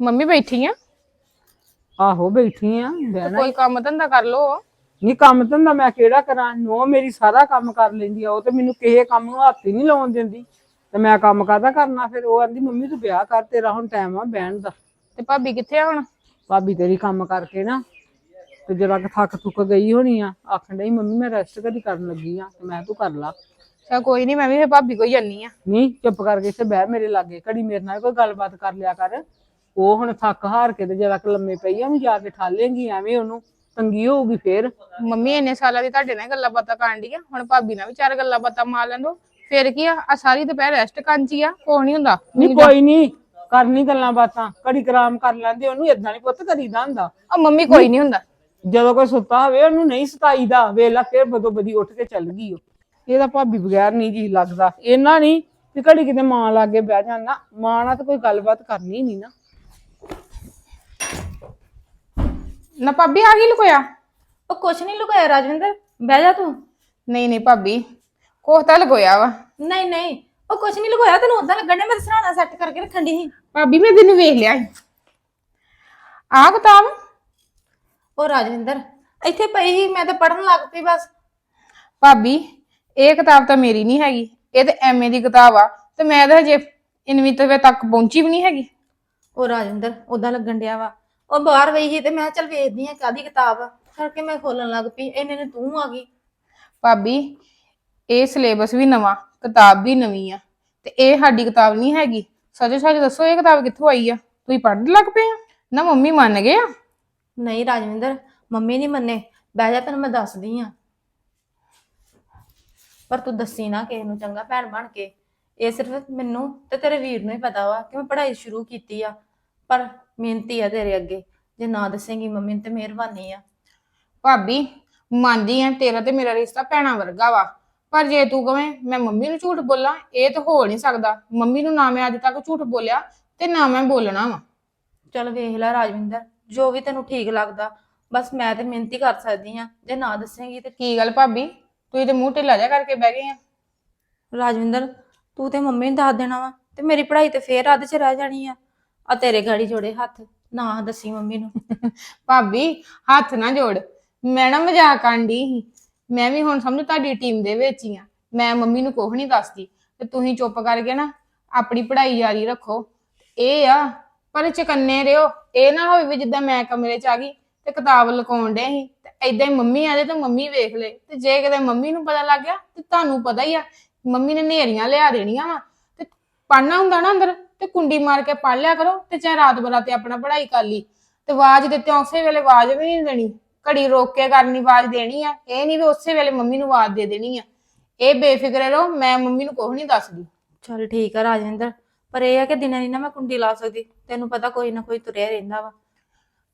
Mummy ਬੈਠੀ ਆ? ਆਹੋ ਬੈਠੀ ਆ ਬਹਿਣਾ ਕੋਈ ਕੰਮ ਧੰਦਾ ਕਰ ਲੋ ਨਹੀਂ ਕੰਮ ਧੰਦਾ ਮੈਂ ਕਿਹੜਾ ਕਰਾਂ? ਨੋ ਮੇਰੀ ਸਾਰਾ ਕੰਮ ਕਰ ਲੈਂਦੀ ਆ ਉਹ ਤੇ ਮੈਨੂੰ ਕਿਸੇ ਕੰਮ ਨੂੰ ਹੱਥ ਹੀ ਨਹੀਂ ਲਾਉਣ ਦਿੰਦੀ। ਤੇ ਮੈਂ ਕੰਮ ਕਾਹਦਾ ਕਰਨਾ ਫਿਰ? ਉਹ ਆਂਦੀ ਮੰਮੀ ਤੂੰ ਵਿਆਹ ਕਰ ਤੇਰਾ ਹੁਣ ਟਾਈਮ ਆ ਬਹਿਣ ਦਾ। ਤੇ ਭਾਬੀ ਕਿੱਥੇ ਆ ਹੁਣ? ਭਾਬੀ ਤੇਰੀ ਕੰਮ ਕਰਕੇ ਨਾ ਤੇ ਜਰਾ ਥੱਕ ਥੁੱਕ ਗਈ ਹੋਣੀ ਆ ਆਖਣ ਡਈ ਮੰਮੀ ਮੈਂ ਰੈਸਟ ਕਦੀ ਕਰਨ ਲੱਗੀ ਆ ਤੇ ਮੈਂ ਤੂੰ ਕਰ ਲਾ। ਚਾ ਕੋਈ ਨਹੀਂ ਮੈਂ ਵੀ ਫੇ ਭਾਬੀ ਕੋਈ ਜਾਨੀ ਆ। ਨਹੀਂ ਚੁੱਪ ਕਰਕੇ ਇੱਥੇ ਬਹਿ ਮੇਰੇ ਲਾਗੇ ਘੜੀ ਮੇਰੇ ਨਾਲ ਕੋਈ ਗੱਲਬਾਤ ਕਰ ਲਿਆ ਕਰ। ਉਹ ਹੁਣ ਥੱਕ ਹਾਰ ਕੇ ਤੇ ਜਰਾ ਕੁ ਲੰਮੇ ਪਈ ਆ ਉਹਨੂੰ ਜਾ ਕੇ ਠਾਲੇਂਗੀ ਐਵੇਂ ਉਹਨੂੰ ਤੰਗੀ ਹੋਊਗੀ ਫੇਰ। ਮੰਮੀ ਇੰਨੇ ਸਾਲਾਂ ਦੀ ਤੁਹਾਡੇ ਨਾਲ ਗੱਲਾਂ ਬਾਤਾਂ ਕਰਨ ਦੀ ਆ। ਹੁਣ ਭਾਬੀ ਨਾਲ ਵੀ ਚਾਰ ਗੱਲਾਂ ਬਾਤਾਂ ਮਾਰ ਲੈਂਦੋ। ਫਿਰ ਕੀ ਆ ਆ ਸਾਰੀ ਦੁਪਹਿਰ ਰੈਸਟ ਕਾਂਚੀ ਆ ਕੋਈ ਨਹੀਂ ਹੁੰਦਾ। ਨਹੀਂ ਕੋਈ ਨਹੀਂ ਕਰਨੀ ਗੱਲਾਂ ਬਾਤਾਂ ਘੜੀ ਕਰਾਮ ਕਰ ਲੈਂਦੇ ਉਹਨੂੰ ਇਦਾਂ ਨਹੀਂ ਪੁੱਤ ਕਰੀਦਾ ਹੁੰਦਾ। ਆ ਮੰਮੀ ਕੋਈ ਨਹੀਂ ਹੁੰਦਾ। ਜਦੋਂ ਕੋਈ ਸੁੱਤਾ ਹੋਵੇ ਉਹਨੂੰ ਨਹੀਂ ਸਤਾਈਦਾ। ਵੇਲਾ ਫੇਰ ਬਦੋ ਬਦੀ ਉੱਠ ਕੇ ਚੱਲ ਗਈ ਉਹ। ਇਹਦਾ ਭਾਬੀ ਬਗੈਰ ਨਹੀਂ ਜੀ ਲੱਗਦਾ। ਇਹਨਾਂ ਨਹੀਂ ਵੀ ਘੜੀ ਕਿਤੇ ਮਾਂ ਲਾਗੇ ਬਹਿ ਜਾਂਦਾ ਮਾਂ ਨਾਲ ਤਾਂ ਕੋਈ ਗੱਲਬਾਤ ਕਰਨੀ ਨਹੀਂ ਨਾ। ਨਾ ਭਾਬੀ ਆ ਗਈ ਲੁਕੋਇਆ? ਉਹ ਕੁਛ ਨਹੀਂ ਲੁਕਾਇਆ ਰਾਜਵਿੰਦਰ ਬਹਿ ਜਾ ਤੂੰ। ਨਹੀਂ ਨਹੀਂ ਭਾਬੀ ਕੋਹ ਤਾਂ ਲਗੋਇਆ ਵਾ। ਨਹੀਂ ਨਹੀਂ ਉਹ ਕੁਛ ਨਹੀਂ ਲੁਕਾਇਆ ਤੈਨੂੰ ਉਦਾਂ ਲੱਗਣ ਡਿਆ ਮੈਂ ਸਰਾਣਾ ਸੈੱਟ ਕਰਕੇ ਰੱਖਣ ਦੀ ਸੀ। ਭਾਬੀ ਮੈਂ ਤੈਨੂੰ ਵੇਖ ਲਿਆ ਸੀ। ਆ ਕਿਤਾਬ? ਉਹ ਰਾਜਵਿੰਦਰ ਇੱਥੇ ਪਈ ਸੀ ਮੈਂ ਤਾਂ ਪੜਨ ਲੱਗ ਪਈ ਬਸ। ਭਾਬੀ ਇਹ ਕਿਤਾਬ ਤਾਂ ਮੇਰੀ ਨਹੀਂ ਹੈਗੀ। ਇਹ ਤੇ ਐਮਏ ਦੀ ਕਿਤਾਬ ਆ ਤੇ ਮੈਂ ਤਾਂ ਹਜੇ ਇਨਵੀਤਵੇ ਤੱਕ ਪਹੁੰਚੀ ਵੀ ਨਹੀਂ ਹੈਗੀ। ਉਹ ਰਾਜਵਿੰਦਰ ਉਦਾਂ ਲੱਗਣ ਡਿਆ ਵਾ। ਉਹ ਬਾਹਰ ਗਈ ਸੀ ਤੇ ਮੈਂ ਕਿਹਾ ਚੱਲ ਵੇਖਦੀ ਆ ਕਾਦੀ ਕਿਤਾਬ ਆ। ਕਰਕੇ ਮੈਂ ਖੋਲਣ ਲੱਗ ਪਈ ਇੰਨੇ ਨੇ ਤੂੰ ਆ ਗਈ। ਭਾਬੀ ਇਹ ਸਿਲੇਬਸ ਵੀ ਨਵਾਂ ਕਿਤਾਬ ਵੀ ਨਵੀਂ ਆ ਤੇ ਇਹ ਸਾਡੀ ਕਿਤਾਬ ਨਹੀਂ ਹੈਗੀ। ਸੱਚੋ ਸੱਚ ਦੱਸੋ ਇਹ ਕਿਤਾਬ ਕਿੱਥੋਂ ਆਈ ਆ? ਤੁਸੀਂ ਪੜ੍ਹਨ ਲੱਗ ਪਏ ਆ? ਨਾ ਮੰਮੀ ਮੰਨ ਗਏ ਆ? ਨਹੀਂ ਰਾਜਵਿੰਦਰ ਮੰਮੀ ਨਹੀਂ ਮੰਨੇ। ਬਹਿ ਜਾ ਤੈਨੂੰ ਮੈਂ ਦੱਸਦੀ ਆ ਪਰ ਤੂੰ ਦੱਸੀ ਨਾ ਕਿਸੇ ਨੂੰ ਚੰਗਾ ਭੈਣ ਬਣ ਕੇ। ਇਹ ਸਿਰਫ ਮੈਨੂੰ ਤੇ ਤੇਰੇ ਵੀਰ ਨੂੰ ਹੀ ਪਤਾ ਵਾ ਕਿ ਮੈਂ ਪੜ੍ਹਾਈ ਸ਼ੁਰੂ ਕੀਤੀ ਆ। ਪਰ ਮਿਹਨਤੀ ਆ ਤੇਰੇ ਅੱਗੇ। ਜੇ ਨਾ ਦੱਸੇਂਗੀ ਮੰਮੀ ਨੂੰ ਤੇ ਮਿਹਰਬਾਨੀ ਆ। ਭਾਬੀ ਮੰਨਦੀ ਆ ਤੇਰਾ ਤੇ ਮੇਰਾ ਰਿਸ਼ਤਾ ਭੈਣਾਂ ਵਰਗਾ ਵਾ। ਪਰ ਜੇ ਤੂੰ ਕਵੇਂ ਮੈਂ ਮੰਮੀ ਨੂੰ ਝੂਠ ਬੋਲਾਂ ਇਹ ਤਾਂ ਹੋ ਨਹੀਂ ਸਕਦਾ। ਮੰਮੀ ਨੂੰ ਨਾ ਮੈਂ ਅੱਜ ਤੱਕ ਝੂਠ ਬੋਲਿਆ ਤੇ ਨਾ ਮੈਂ ਬੋਲਣਾ ਵਾ। ਚੱਲ ਵੇਖ ਲੈ ਰਾਜਵਿੰਦਰ ਜੋ ਵੀ ਤੈਨੂੰ ਠੀਕ ਲੱਗਦਾ ਬਸ ਮੈਂ ਤੇ ਮਿਹਨਤੀ ਕਰ ਸਕਦੀ ਆ। ਜੇ ਨਾ ਦੱਸੇਂਗੀ ਤੇ ਕੀ ਗੱਲ ਭਾਬੀ? ਤੁਸੀਂ ਤੇ ਮੂੰਹ ਢਿੱਲਾ ਜਾ ਕਰਕੇ ਬਹਿ ਗਏ ਆ। ਰਾਜਵਿੰਦਰ ਤੂੰ ਤੇ ਮੰਮੀ ਨੂੰ ਦੱਸ ਦੇਣਾ ਵਾ ਤੇ ਮੇਰੀ ਪੜ੍ਹਾਈ ਤੇ ਫੇਰ ਅੱਧ ਚ ਰਹਿ ਜਾਣੀ ਆ। ਆ ਤੇਰੇ ਗਾੜੀ ਜੋੜੇ ਹੱਥ, ਨਾ ਦੱਸੀ ਮੰਮੀ ਨੂੰ। ਭਾਬੀ, ਹੱਥ ਨਾ ਜੋੜ। ਮੈਂ ਨਾ ਮਜ਼ਾਕ ਆਂਡੀ ਸੀ। ਮੈਂ ਵੀ ਹੁਣ ਸਮਝ ਤੁਹਾਡੀ ਟੀਮ ਦੇ ਵਿੱਚ ਹੀ ਆ। ਮੈਂ ਮੰਮੀ ਨੂੰ ਕੁਝ ਨਹੀਂ ਦੱਸਦੀ। ਤੇ ਤੁਸੀਂ ਚੁੱਪ ਕਰਕੇ ਨਾ ਆਪਣੀ ਪੜ੍ਹਾਈ ਜਾਰੀ ਰੱਖੋ। ਇਹ ਆ, ਪਰ ਚਕੰਨੇ ਰਿਓ। ਇਹ ਨਾ ਹੋਵੇ ਵੀ ਜਿੱਦਾਂ ਮੈਂ ਕਮਰੇ 'ਚ ਆ ਗਈ ਤੇ ਕਿਤਾਬ ਲਕਾਉਣ ਡੇ ਸੀ। ਤੇ ਏਦਾਂ ਹੀ ਮੰਮੀ ਆ ਜਾਏ ਤੇ ਮੰਮੀ ਵੇਖ ਲੇ। ਤੇ ਜੇ ਕਿਤੇ ਮੰਮੀ ਨੂੰ ਪਤਾ ਲੱਗ ਗਿਆ ਤੇ ਤੁਹਾਨੂੰ ਪਤਾ ਹੀ ਆ। ਮੰਮੀ ਨੇ ਨੇਰੀਆਂ ਲਿਆ ਦੇਣੀਆਂ ਵਾ। ਤੇ ਪੜਨਾ ਹੁੰਦਾ ਨਾ ਅੰਦਰ। ਤੇ ਕੁੰਡੀ ਮਾਰ ਕੇ ਪੜ ਲਿਆ ਕਰੋ ਤੇ ਚਾਹੇ ਰਾਤ ਬਰਾਤੇ ਆਪਣਾ ਪੜ੍ਹਾਈ ਕਰ ਲਈ। ਤੇ ਆਵਾਜ਼ ਦਿੱਤੇ ਉਸੇ ਵੇਲੇ ਆਵਾਜ਼ ਵੀ ਨਹੀਂ ਦੇਣੀ। ਘੜੀ ਰੋਕ ਕੇ ਕਰਨੀ ਆਵਾਜ਼ ਦੇਣੀ ਆ। ਇਹ ਨਹੀਂ ਵੀ ਉਸੇ ਵੇਲੇ ਮੰਮੀ ਨੂੰ ਆਵਾਜ਼ ਦੇ ਦੇਣੀ ਆ। ਇਹ ਬੇਫਿਕਰੇ ਰਹੋ ਮੈਂ ਮੰਮੀ ਨੂੰ ਕੁਝ ਨਹੀਂ ਦੱਸਦੀ। ਚੱਲ ਠੀਕ ਆ ਰਾਜਵਿੰਦਰ ਪਰ ਇਹ ਆ ਕਿ ਦਿਨਾਂ ਨਹੀਂ ਨਾ ਮੈਂ ਕੁੰਡੀ ਲਾ ਸਕਦੀ। ਤੈਨੂੰ ਪਤਾ ਕੋਈ ਨਾ ਕੋਈ ਤੁਰਿਆ ਰਹਿੰਦਾ ਵਾ।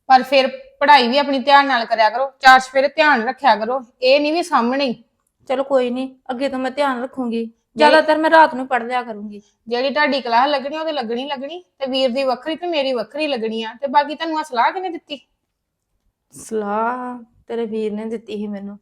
ਪਰ ਫਿਰ ਪੜ੍ਹਾਈ ਵੀ ਆਪਣੀ ਧਿਆਨ ਨਾਲ ਕਰਿਆ ਕਰੋ। ਚਾਰ ਸਵੇਰੇ ਧਿਆਨ ਰੱਖਿਆ ਕਰੋ। ਇਹ ਨਹੀਂ ਵੀ ਸਾਹਮਣੇ। ਹੀ। ਚਲੋ ਕੋਈ ਨਹੀਂ ਅੱਗੇ ਤੋਂ ਮੈਂ ਧਿਆਨ ਰੱਖੂੰਗੀ। ਜ਼ਿਆਦਾਤਰ ਮੈਂ ਰਾਤ ਨੂੰ ਪੜ ਲਿਆ ਕਰੂੰਗੀ। ਜਿਹੜੀ ਤੁਹਾਡੀ ਕਲਾਸ ਲੱਗਣੀ ਉਹ ਤੇ ਲੱਗਣੀ ਲੱਗਣੀ ਤੇ ਵੀਰ ਦੀ ਵੱਖਰੀ ਤੇ ਮੇਰੀ ਵੱਖਰੀ ਲੱਗਣੀ ਆ ਤੇ ਬਾਕੀ ਤੁਹਾਨੂੰ ਆ ਸਲਾਹ ਕਿਹਨੇ ਦਿੱਤੀ? ਸਲਾਹ ਤੇਰੇ ਵੀਰ ਨੇ ਦਿੱਤੀ ਸੀ ਮੈਨੂੰ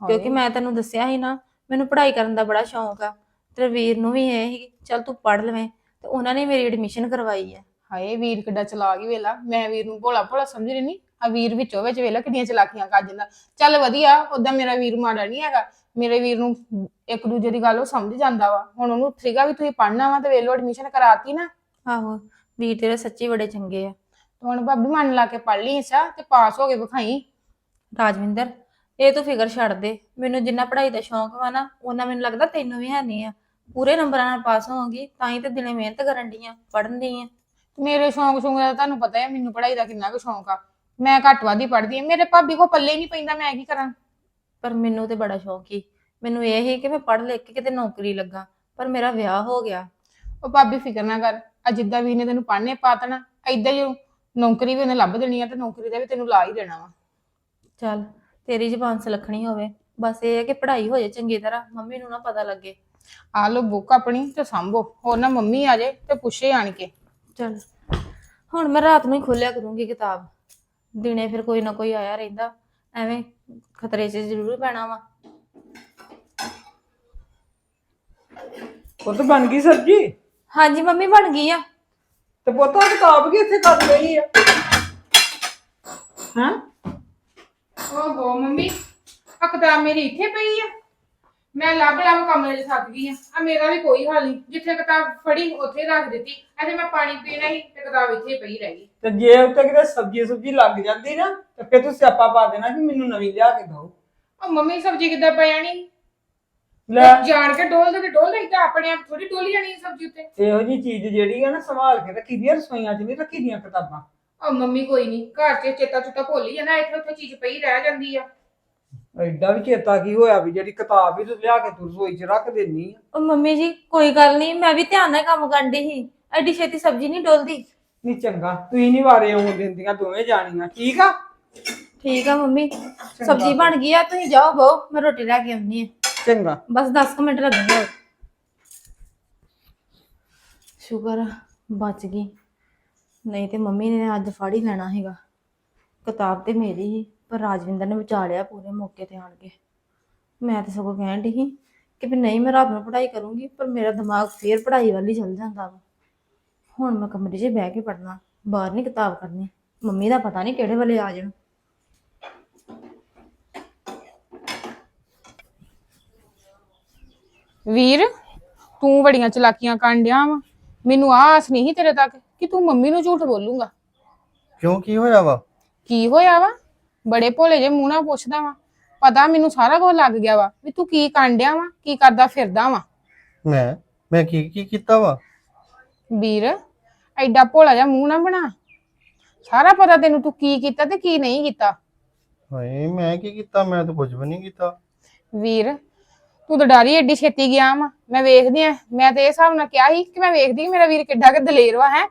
ਕਿਉਂਕਿ ਮੈਂ ਤੈਨੂੰ ਦੱਸਿਆ ਸੀ ਨਾ ਮੈਨੂੰ ਪੜ੍ਹਾਈ ਕਰਨ ਦਾ ਬੜਾ ਸ਼ੌਂਕ ਆ। ਤੇਰੇ ਵੀਰ ਨੂੰ ਵੀ ਇਹ ਸੀ ਚੱਲ ਤੂੰ ਪੜ ਲਵੇਂ ਤੇ ਉਹਨਾਂ ਨੇ ਮੇਰੀ ਐਡਮਿਸ਼ਨ ਕਰਵਾਈ ਹੈ ਹਾਏ ਵੀਰ ਕਿੱਡਾ ਚਲਾ ਗਈ ਵੇਲਾ। ਮੈਂ ਵੀਰ ਨੂੰ ਭੋਲਾ ਭੋਲਾ ਸਮਝ ਰਹੀ ਨਹੀਂ ਆ ਵੀਰ ਵਿੱਚੋਂ ਵਿੱਚ ਵੇਲਾ ਕਿੰਨੀਆਂ ਚਲਾਕੀਆਂ ਕਰ ਜਾਂਦਾ ਚੱਲ ਵਧੀਆ ਉਦਾਂ ਮੇਰਾ ਵੀਰ ਮਾੜਾ ਨਹੀਂ ਹੈਗਾ। ਮੇਰੇ ਵੀਰ ਨੂੰ ਇੱਕ ਦੂਜੇ ਦੀ ਗੱਲ ਉਹ ਸਮਝ ਜਾਂਦਾ ਵਾ। ਹੁਣ ਉਹਨੂੰ ਸੀਗਾ ਵੀ ਤੁਸੀਂ ਪੜ੍ਹਨਾ ਵਾ ਤੇ ਵੇਲੋ ਐਡਮਿਸ਼ਨ ਕਰਾਤੀ ਨਾ। ਆਹੋ ਵੀਰ ਤੇਰੇ ਸੱਚੀ ਬੜੇ ਚੰਗੇ ਆ। ਤੇ ਹੁਣ ਭਾਬੀ ਮਨ ਲਾ ਕੇ ਪੜ੍ਹ ਲਈ ਸਾ ਤੇ ਪਾਸ ਹੋ ਕੇ ਵਿਖਾਈ। ਰਾਜਵਿੰਦਰ ਇਹ ਤੂੰ ਫਿਕਰ ਛੱਡ ਦੇ। ਮੈਨੂੰ ਜਿੰਨਾ ਪੜ੍ਹਾਈ ਦਾ ਸ਼ੌਂਕ ਵਾ ਨਾ ਉਹਨਾਂ ਮੈਨੂੰ ਲੱਗਦਾ ਤੈਨੂੰ ਵੀ ਹੈ ਨਹੀਂ ਆ। ਪੂਰੇ ਨੰਬਰਾਂ ਨਾਲ ਪਾਸ ਹੋਵਾਂਗੀ ਤਾਂ ਹੀ ਤੇ ਦਿਨੇ ਮਿਹਨਤ ਕਰਨ ਦੀ ਆ ਪੜ੍ਹਨ ਦੀ ਆ। ਮੇਰੇ ਸ਼ੌਂਕ ਸ਼ੌਂਕ ਦਾ ਤੁਹਾਨੂੰ ਪਤਾ ਹੈ ਮੈਨੂੰ ਪੜ੍ਹਾਈ ਦਾ ਕਿੰਨਾ ਕੁ ਸ਼ੌਂਕ ਆ। ਮੈਂ ਘੱਟ ਵੱਧ ਹੀ ਪੜ੍ਹਦੀ ਆ। ਮੇਰੇ ਭਾਬੀ ਕੋ ਪੱਲੇ ਹੀ ਨਹੀਂ ਪੈਂਦਾ ਮੈਂ ਕੀ ਕਰਾਂ? ਪਰ ਮੈਨੂੰ ਤੇ ਬੜਾ ਸ਼ੌਂਕ ਸੀ। ਮੈਨੂੰ ਇਹ ਸੀ ਕਿ ਮੈਂ ਪੜ੍ਹ ਲਿਖ ਕੇ ਕਿਤੇ ਨੌਕਰੀ ਲੱਗਾ ਪਰ ਮੇਰਾ ਵਿਆਹ ਹੋ ਗਿਆ। ਉਹ ਭਾਬੀ ਫਿਕਰ ਨਾ ਕਰ ਆ ਜਿੱਦਾਂ ਵੀ ਨੇ ਤੈਨੂੰ ਪੜ੍ਹਨੇ ਪਾਤਣਾ ਏਦਾਂ ਹੀ ਉਹ ਨੌਕਰੀ ਵੀ ਉਹਨੇ ਲੱਭ ਦੇਣੀ ਆ ਤੇ ਨੌਕਰੀ ਦਾ ਵੀ ਤੈਨੂੰ ਲਾ ਹੀ ਦੇਣਾ ਵਾ। ਚੱਲ ਤੇਰੀ ਜ਼ਬਾਨ ਸਲਖਣੀ ਹੋਵੇ। ਬਸ ਇਹ ਹੈ ਕਿ ਪੜ੍ਹਾਈ ਹੋ ਜਾਏ ਚੰਗੀ ਤਰ੍ਹਾਂ ਮੰਮੀ ਨੂੰ ਨਾ ਪਤਾ ਲੱਗੇ। ਆ ਲੋ ਬੁੱਕ ਆਪਣੀ ਤੇ ਸੰਭੋ ਹੋਰ ਨਾ ਮੰਮੀ ਆ ਜੇ ਤੇ ਪੁੱਛੇ ਆਣ ਕੇ। ਚੱਲ ਹੁਣ ਮੈਂ ਰਾਤ ਨੂੰ ਹੀ ਖੋਲਿਆ ਕਰੂੰਗੀ ਕਿਤਾਬ। ਦਿਨੇ ਫਿਰ ਕੋਈ ਨਾ ਕੋਈ ਆਇਆ ਰਹਿੰਦਾ। ਐਵੇਂ ਖਤਰੇ 'ਚ ਜ਼ਰੂਰ ਪੈਣਾ ਵਾ। ਉਹ ਤਾਂ ਬਣ ਗਈ ਸਬਜੀ? ਹਾਂਜੀ ਮੰਮੀ ਬਣ ਗਈ ਆ। ਤੇ ਪੁੱਤ ਆਹ ਕਿਤਾਬ ਕੀ ਇੱਥੇ ਕਰ ਲਈ ਆ। ਹਾਂ? ਓਹੋ ਮੰਮੀ ਆ ਕਿਤਾਬ ਮੇਰੀ ਇੱਥੇ ਪਈ ਆ। ਮੈਂ ਲੱਭ ਲੱਭ ਕਮਰੇ 'ਚ ਥੱਕ ਗਈ ਆ। ਆ ਮੇਰਾ ਵੀ ਕੋਈ ਹਾਲ ਨਹੀਂ ਜਿੱਥੇ ਕਿਤਾਬ ਫੜੀ ਉੱਥੇ ਰੱਖ ਦਿੱਤੀ। ਐਥੇ ਮੈਂ ਪਾਣੀ ਪੀਣਾ ਸੀ ਤੇ ਕਿਤਾਬ ਇੱਥੇ ਪਈ ਰਹਿ ਗਈ। ਤੇ ਜੇ ਉੱਤੇ ਕਿਤੇ ਸਬਜ਼ੀ ਸੁਬਜੀ ਲੱਗ ਜਾਂਦੀ ਨਾ ਤੇ ਫਿਰ ਤੂੰ ਸਿਆਪਾ ਪਾ ਦੇਣਾ ਕਿ ਮੈਨੂੰ ਨਵੀਂ ਲਿਆ ਕੇ ਦਿਓ। ਉਹ ਮੰਮੀ ਸਬਜ਼ੀ ਕਿੱਦਾਂ ਪੈ ਜਾਣੀ ਲੈ। ਜਾਣ ਕੇ ਡੋਲ ਦੇ ਡੋਲ ਲਈ ਤਾਂ ਆਪਣੇ ਆਪ ਥੋੜੀ ਡੋਲੀ ਜਾਣੀ ਸਬਜ਼ੀ ਉੱਤੇ। ਇਹੋ ਜੀ ਚੀਜ਼ ਜਿਹੜੀ ਆ ਨਾ ਸੰਭਾਲ ਕੇ ਰੱਖੀ ਦੀ ਆ ਰਸੋਈਆਂ 'ਚ ਨਹੀਂ ਰੱਖੀ ਦੀਆਂ ਕਿਤਾਬਾਂ। ਉਹ ਮੰਮੀ ਕੋਈ ਨਹੀਂ ਘਰ 'ਚ ਚੇਤਾ ਚੁੱਤਾ ਭੁੱਲ ਹੀ ਜਾਣਾ ਇੱਥੇ ਉੱਥੇ ਚੀਜ਼ ਪਈ ਰਹਿ ਜਾਂਦੀ ਆ। ਐਡਾ ਵੀ ਚੇਤਾ ਕੀ ਹੋਇਆ ਵੀ ਜਿਹੜੀ ਕਿਤਾਬ ਵੀ ਤੂੰ ਲਿਆ ਕੇ ਤੂੰ ਰਸੋਈ 'ਚ ਰੱਖ ਦੇਣੀ ਆ? ਉਹ ਮੰਮੀ ਜੀ ਕੋਈ ਗੱਲ ਨਹੀਂ ਮੈਂ ਵੀ ਧਿਆਨ ਨਾਲ ਕੰਮ ਕਰਦੀ ਸੀ। ਐਡੀ ਛੇਤੀ ਸਬਜ਼ੀ ਨਹੀਂ ਡੋਲਦੀ। ਨਹੀਂ ਚੰਗਾ ਤੁਸੀਂ ਨਹੀਂ ਵਾਰੇ ਆਉਣ ਦਿੰਦੀਆਂ ਦੋਵੇਂ ਜਾਣੀਆਂ ਠੀਕ ਆ? ਠੀਕ ਆ ਮੰਮੀ ਸਬਜ਼ੀ ਬਣ ਗਈ ਆ ਤੁਸੀਂ ਜਾਓ ਬਹੁ ਮੈਂ ਰੋਟੀ ਲੈ ਕੇ ਆਉਣੀ ਆ। ਚੰਗਾ। ਬਸ 10 ਮਿੰਟ ਲੱਗਣਗੇ ਹੋਰ। ਸ਼ੁਕਰ ਆ, ਬਚ ਗਈ। ਨਹੀਂ ਤੇ ਮੰਮੀ ਨੇ ਅੱਜ ਫੜ ਹੀ ਲੈਣਾ ਹੈਗਾ ਕਿਤਾਬ ਤੇ ਮੇਰੀ ਹੀ ਪਰ ਰਾਜਵਿੰਦਰ ਨੇ ਬਚਾ ਲਿਆ ਪੂਰੇ ਮੌਕੇ ਤੇ ਆਣ ਕੇ। ਮੈਂ ਤਾਂ ਸਗੋਂ ਕਹਿਣ ਡਈ ਸੀ ਕਿ ਵੀ ਨਹੀਂ ਮੈਂ ਰਾਤ ਨੂੰ ਪੜ੍ਹਾਈ ਕਰੂੰਗੀ ਪਰ ਮੇਰਾ ਦਿਮਾਗ ਫੇਰ ਪੜ੍ਹਾਈ ਵੱਲ ਹੀ ਚੱਲ ਜਾਂਦਾ ਵਾ। ਹੁਣ ਮੈਂ ਕਮਰੇ 'ਚ ਬਹਿ ਕੇ ਪੜ੍ਹਨਾ ਬਾਹਰ ਨਹੀਂ ਕਿਤਾਬ ਕਰਨੀ ਮੰਮੀ ਦਾ ਪਤਾ ਨਹੀਂ ਕਿਹੜੇ ਵੇਲੇ ਆ ਜਾਣ। ਵੀਰ ਤੂੰ ਬੜੀਆਂ ਚਲਾਕੀਆਂ ਕਰਨ ਡਿਆ ਵਾ। ਮੈਨੂੰ ਆਸ ਨਹੀਂ ਸੀ ਤੇਰੇ ਤੱਕ ਕਿ ਤੂੰ ਮੰਮੀ ਨੂੰ ਝੂਠ ਬੋਲੂਗਾ। ਕਿਉਂ ਕੀ ਹੋਇਆ ਵਾ? ਕੀ ਹੋਇਆ ਵਾ? ਬੜੇ ਭੋਲੇ ਜੇ ਮੂੰਹ ਨਾਲ ਪੁੱਛਦਾ ਵਾ। ਪਤਾ ਮੈਨੂੰ ਸਾਰਾ ਕੁਝ ਲੱਗ ਗਿਆ ਵਾ ਵੀ ਤੂੰ ਕੀ ਕਰਨ ਡਿਆ ਵਾ ਕੀ ਕਰਦਾ ਫਿਰਦਾ ਵਾ। ਮੈਂ ਮੈਂ ਕੀ ਕੀ ਕੀਤਾ ਵਾ? ਵੀਰ ਐਡਾ ਭੋਲਾ ਜਿਹਾ ਮੂੰਹ ਨਾ ਬਣਾ। ਸਾਰਾ ਪਤਾ ਤੈਨੂੰ ਤੂੰ ਕੀ ਕੀਤਾ ਤੇ ਕੀ ਨਹੀਂ ਕੀਤਾ। ਹਾਏ ਮੈਂ ਕੀ ਕੀਤਾ? ਮੈਂ ਤਾਂ ਕੁਝ ਵੀ ਨਹੀਂ ਕੀਤਾ। ਵੀਰ ਤੂੰ ਤਾਂ ਡਰੀ ਐਡੀ ਛੇਤੀ ਗਿਆ ਵਾ। ਮੈਂ ਵੇਖਦੀ ਆ ਮੈਂ ਤੇ ਇਹ ਹਿਸਾਬ ਨਾਲ ਕਿਹਾ ਸੀ ਕਿ ਮੈਂ ਵੇਖਦੀ ਕਿ ਮੇਰਾ ਵੀਰ ਕਿੱਡਾ ਕਿ ਦਲੇਰ ਵਾ ਹੈ।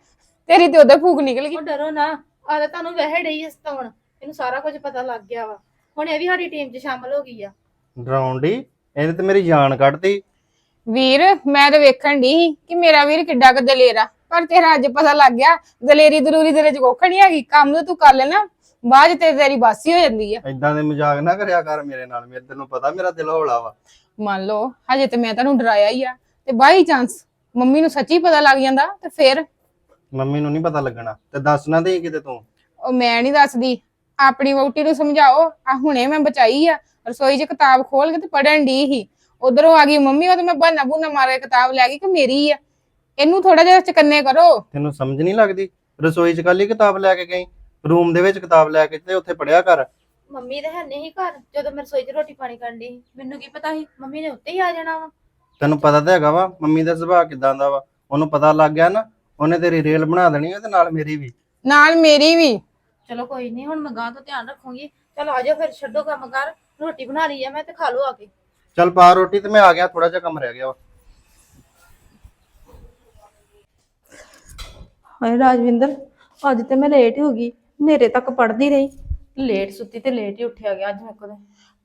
ਤੇਰੀ ਤੇ ਉਹਦੇ ਫੂਕ ਨਿਕਲ ਗਈ। ਉਹ ਡਰੋ ਨਾ ਆ ਤਾਂ ਤੁਹਾਨੂੰ ਵਹਿ ਡਈ ਸਤਾਉਣ। ਇਹਨੂੰ ਸਾਰਾ ਕੁਝ ਪਤਾ ਲੱਗ ਗਿਆ ਵਾ। ਹੁਣ ਇਹ ਵੀ ਸਾਡੀ ਟੀਮ 'ਚ ਸ਼ਾਮਲ ਹੋ ਗਈ ਆ। ਡਰਾਉਣ ਇਹਨੇ ਤੇ ਮੇਰੀ ਜਾਨ ਕੱਢਤੀ। ਵੀਰ ਮੈਂ ਤਾਂ ਵੇਖਣ ਦੀ ਸੀ ਕਿ ਮੇਰਾ ਵੀਰ ਕਿੱਡਾ ਕੁ ਦਲੇਰ। ਆ ਪਰ ਤੇਰਾ ਅੱਜ ਪਤਾ ਲੱਗ ਗਿਆ ਦਲੇਰੀ ਦਰੂਰੀ ਤੇਰੇ ਚ ਕੁੱਖ ਨਹੀਂ ਹੈਗੀ। ਕੰਮ ਤਾਂ ਤੂੰ ਕਰ ਲੈਣਾ ਬਾਅਦ ਚ ਤੇ ਤੇਰੀ ਬਾਸੀ ਹੋ ਜਾਂਦੀ ਆ। ਐਦਾਂ ਦੇ ਮਜ਼ਾਕ ਨਾ ਕਰਿਆ ਕਰ ਮੇਰੇ ਨਾਲ। ਮੇਰੇ ਤੈਨੂੰ ਪਤਾ ਮੇਰਾ ਦਿਲ ਹੌਲਾ ਵਾ। ਮੰਨ ਲਓ ਹਜੇ ਤੇ ਮੈਂ ਤੈਨੂੰ ਡਰਾਇਆ ਹੀ ਆ। ਤੇ ਬਾਈ ਚਾਂਸ ਮੰਮੀ ਨੂੰ ਸੱਚੀ ਪਤਾ ਲੱਗ ਜਾਂਦਾ ਤੇ ਫਿਰ? ਮੰਮੀ ਨੂੰ ਨਹੀਂ ਪਤਾ ਲੱਗਣਾ। ਤੇ ਦੱਸ ਨਾ ਦੇ ਕਿਤੇ ਤੂੰ। ਉਹ ਮੈਂ ਨਹੀਂ ਦੱਸਦੀ। ਆਪਣੀ ਵਹੁਟੀ ਨੂੰ ਸਮਝਾਓ ਆ ਹੁਣੇ ਮੈਂ ਬਚਾਈ ਆ ਰਸੋਈ 'ਚ ਕਿਤਾਬ ਖੋਲ ਕੇ ਤੇ ਪੜਨ ਦੀ ਹੀ ਉਧਰੋਂ ਆ ਗਈ ਮੰਮੀ ਉਹ ਤੇ ਮੈਂ ਬਹਾਨਾ ਬੁਨਾ ਮਾਰ ਕੇ ਕਿਤਾਬ ਲੈ ਗਈ ਕਿ ਮੇਰੀ ਆ। ਇਹਨੂੰ ਥੋੜਾ ਜਿਹਾ ਚਕੰਨੇ ਕਰੋ। ਤੈਨੂੰ ਸਮਝ ਨਹੀਂ ਲੱਗਦੀ? ਰਸੋਈ 'ਚ ਕੱਲੀ ਕਿਤਾਬ ਲੈ ਕੇ ਗਈ ਰੂਮ ਦੇ ਵਿੱਚ ਕਿਤਾਬ ਲੈ ਕੇ ਤੇ ਉੱਥੇ ਪੜਿਆ ਕਰ। ਮੰਮੀ ਤਾਂ ਹੈ ਨਹੀਂ ਘਰ ਜਦੋਂ ਮੈਂ ਰਸੋਈ 'ਚ ਰੋਟੀ ਪਾਣੀ ਕਰਨ ਦੀ ਮੈਨੂੰ ਕੀ ਪਤਾ ਸੀ ਮੰਮੀ ਨੇ ਉੱਤੇ ਹੀ ਆ ਜਾਣਾ ਵਾ। ਤੈਨੂੰ ਪਤਾ ਤਾਂ ਹੈਗਾ ਵਾ ਮੰਮੀ ਦਾ ਸੁਭਾਅ ਕਿਦਾਂ ਦਾ ਵਾ। ਉਹਨੂੰ ਪਤਾ ਲੱਗ ਗਿਆ ਨਾ ਉਹਨੇ ਤੇਰੀ ਰੇਲ ਬਣਾ ਦੇਣੀ ਤੇ ਨਾਲ ਮੇਰੀ ਵੀ। ਨਾਲ ਮੇਰੀ ਵੀ। ਚਲੋ ਕੋਈ ਨਹੀਂ ਹੁਣ ਮੈਂ ਗਾਂ ਤੋਂ ਧਿਆਨ ਰੱਖੂੰਗੀ। ਚਲ ਆ ਜਾਓ ਫਿਰ ਛੱਡੋ ਕੰਮ ਕਰ ਰੋਟੀ ਬਣਾ ਲਈ ਆ ਮੈਂ ਤੇ ਖਾ ਲਓ ਆ ਕੇ। ਚੱਲ ਪਾ ਰੋਟੀ ਤੇ ਮੈਂ ਆ ਗਿਆ ਥੋੜਾ ਜਿਹਾ ਕੰਮ ਰਹਿ ਗਿਆ ਵਾ। ਹਾਏ ਰਾਜਵਿੰਦਰ ਅੱਜ ਤੇ ਮੈਂ ਲੇਟ ਹੋ ਗਈ ਹਨੇਰੇ ਤੱਕ ਪੜਦੀ ਰਹੀ। ਲੇਟ ਸੁੱਤੀ ਤੇ ਲੇਟ ਹੀ ਉੱਠਿਆ ਗਿਆ ਅੱਜ ਮੇਰੇ ਕੋਲ।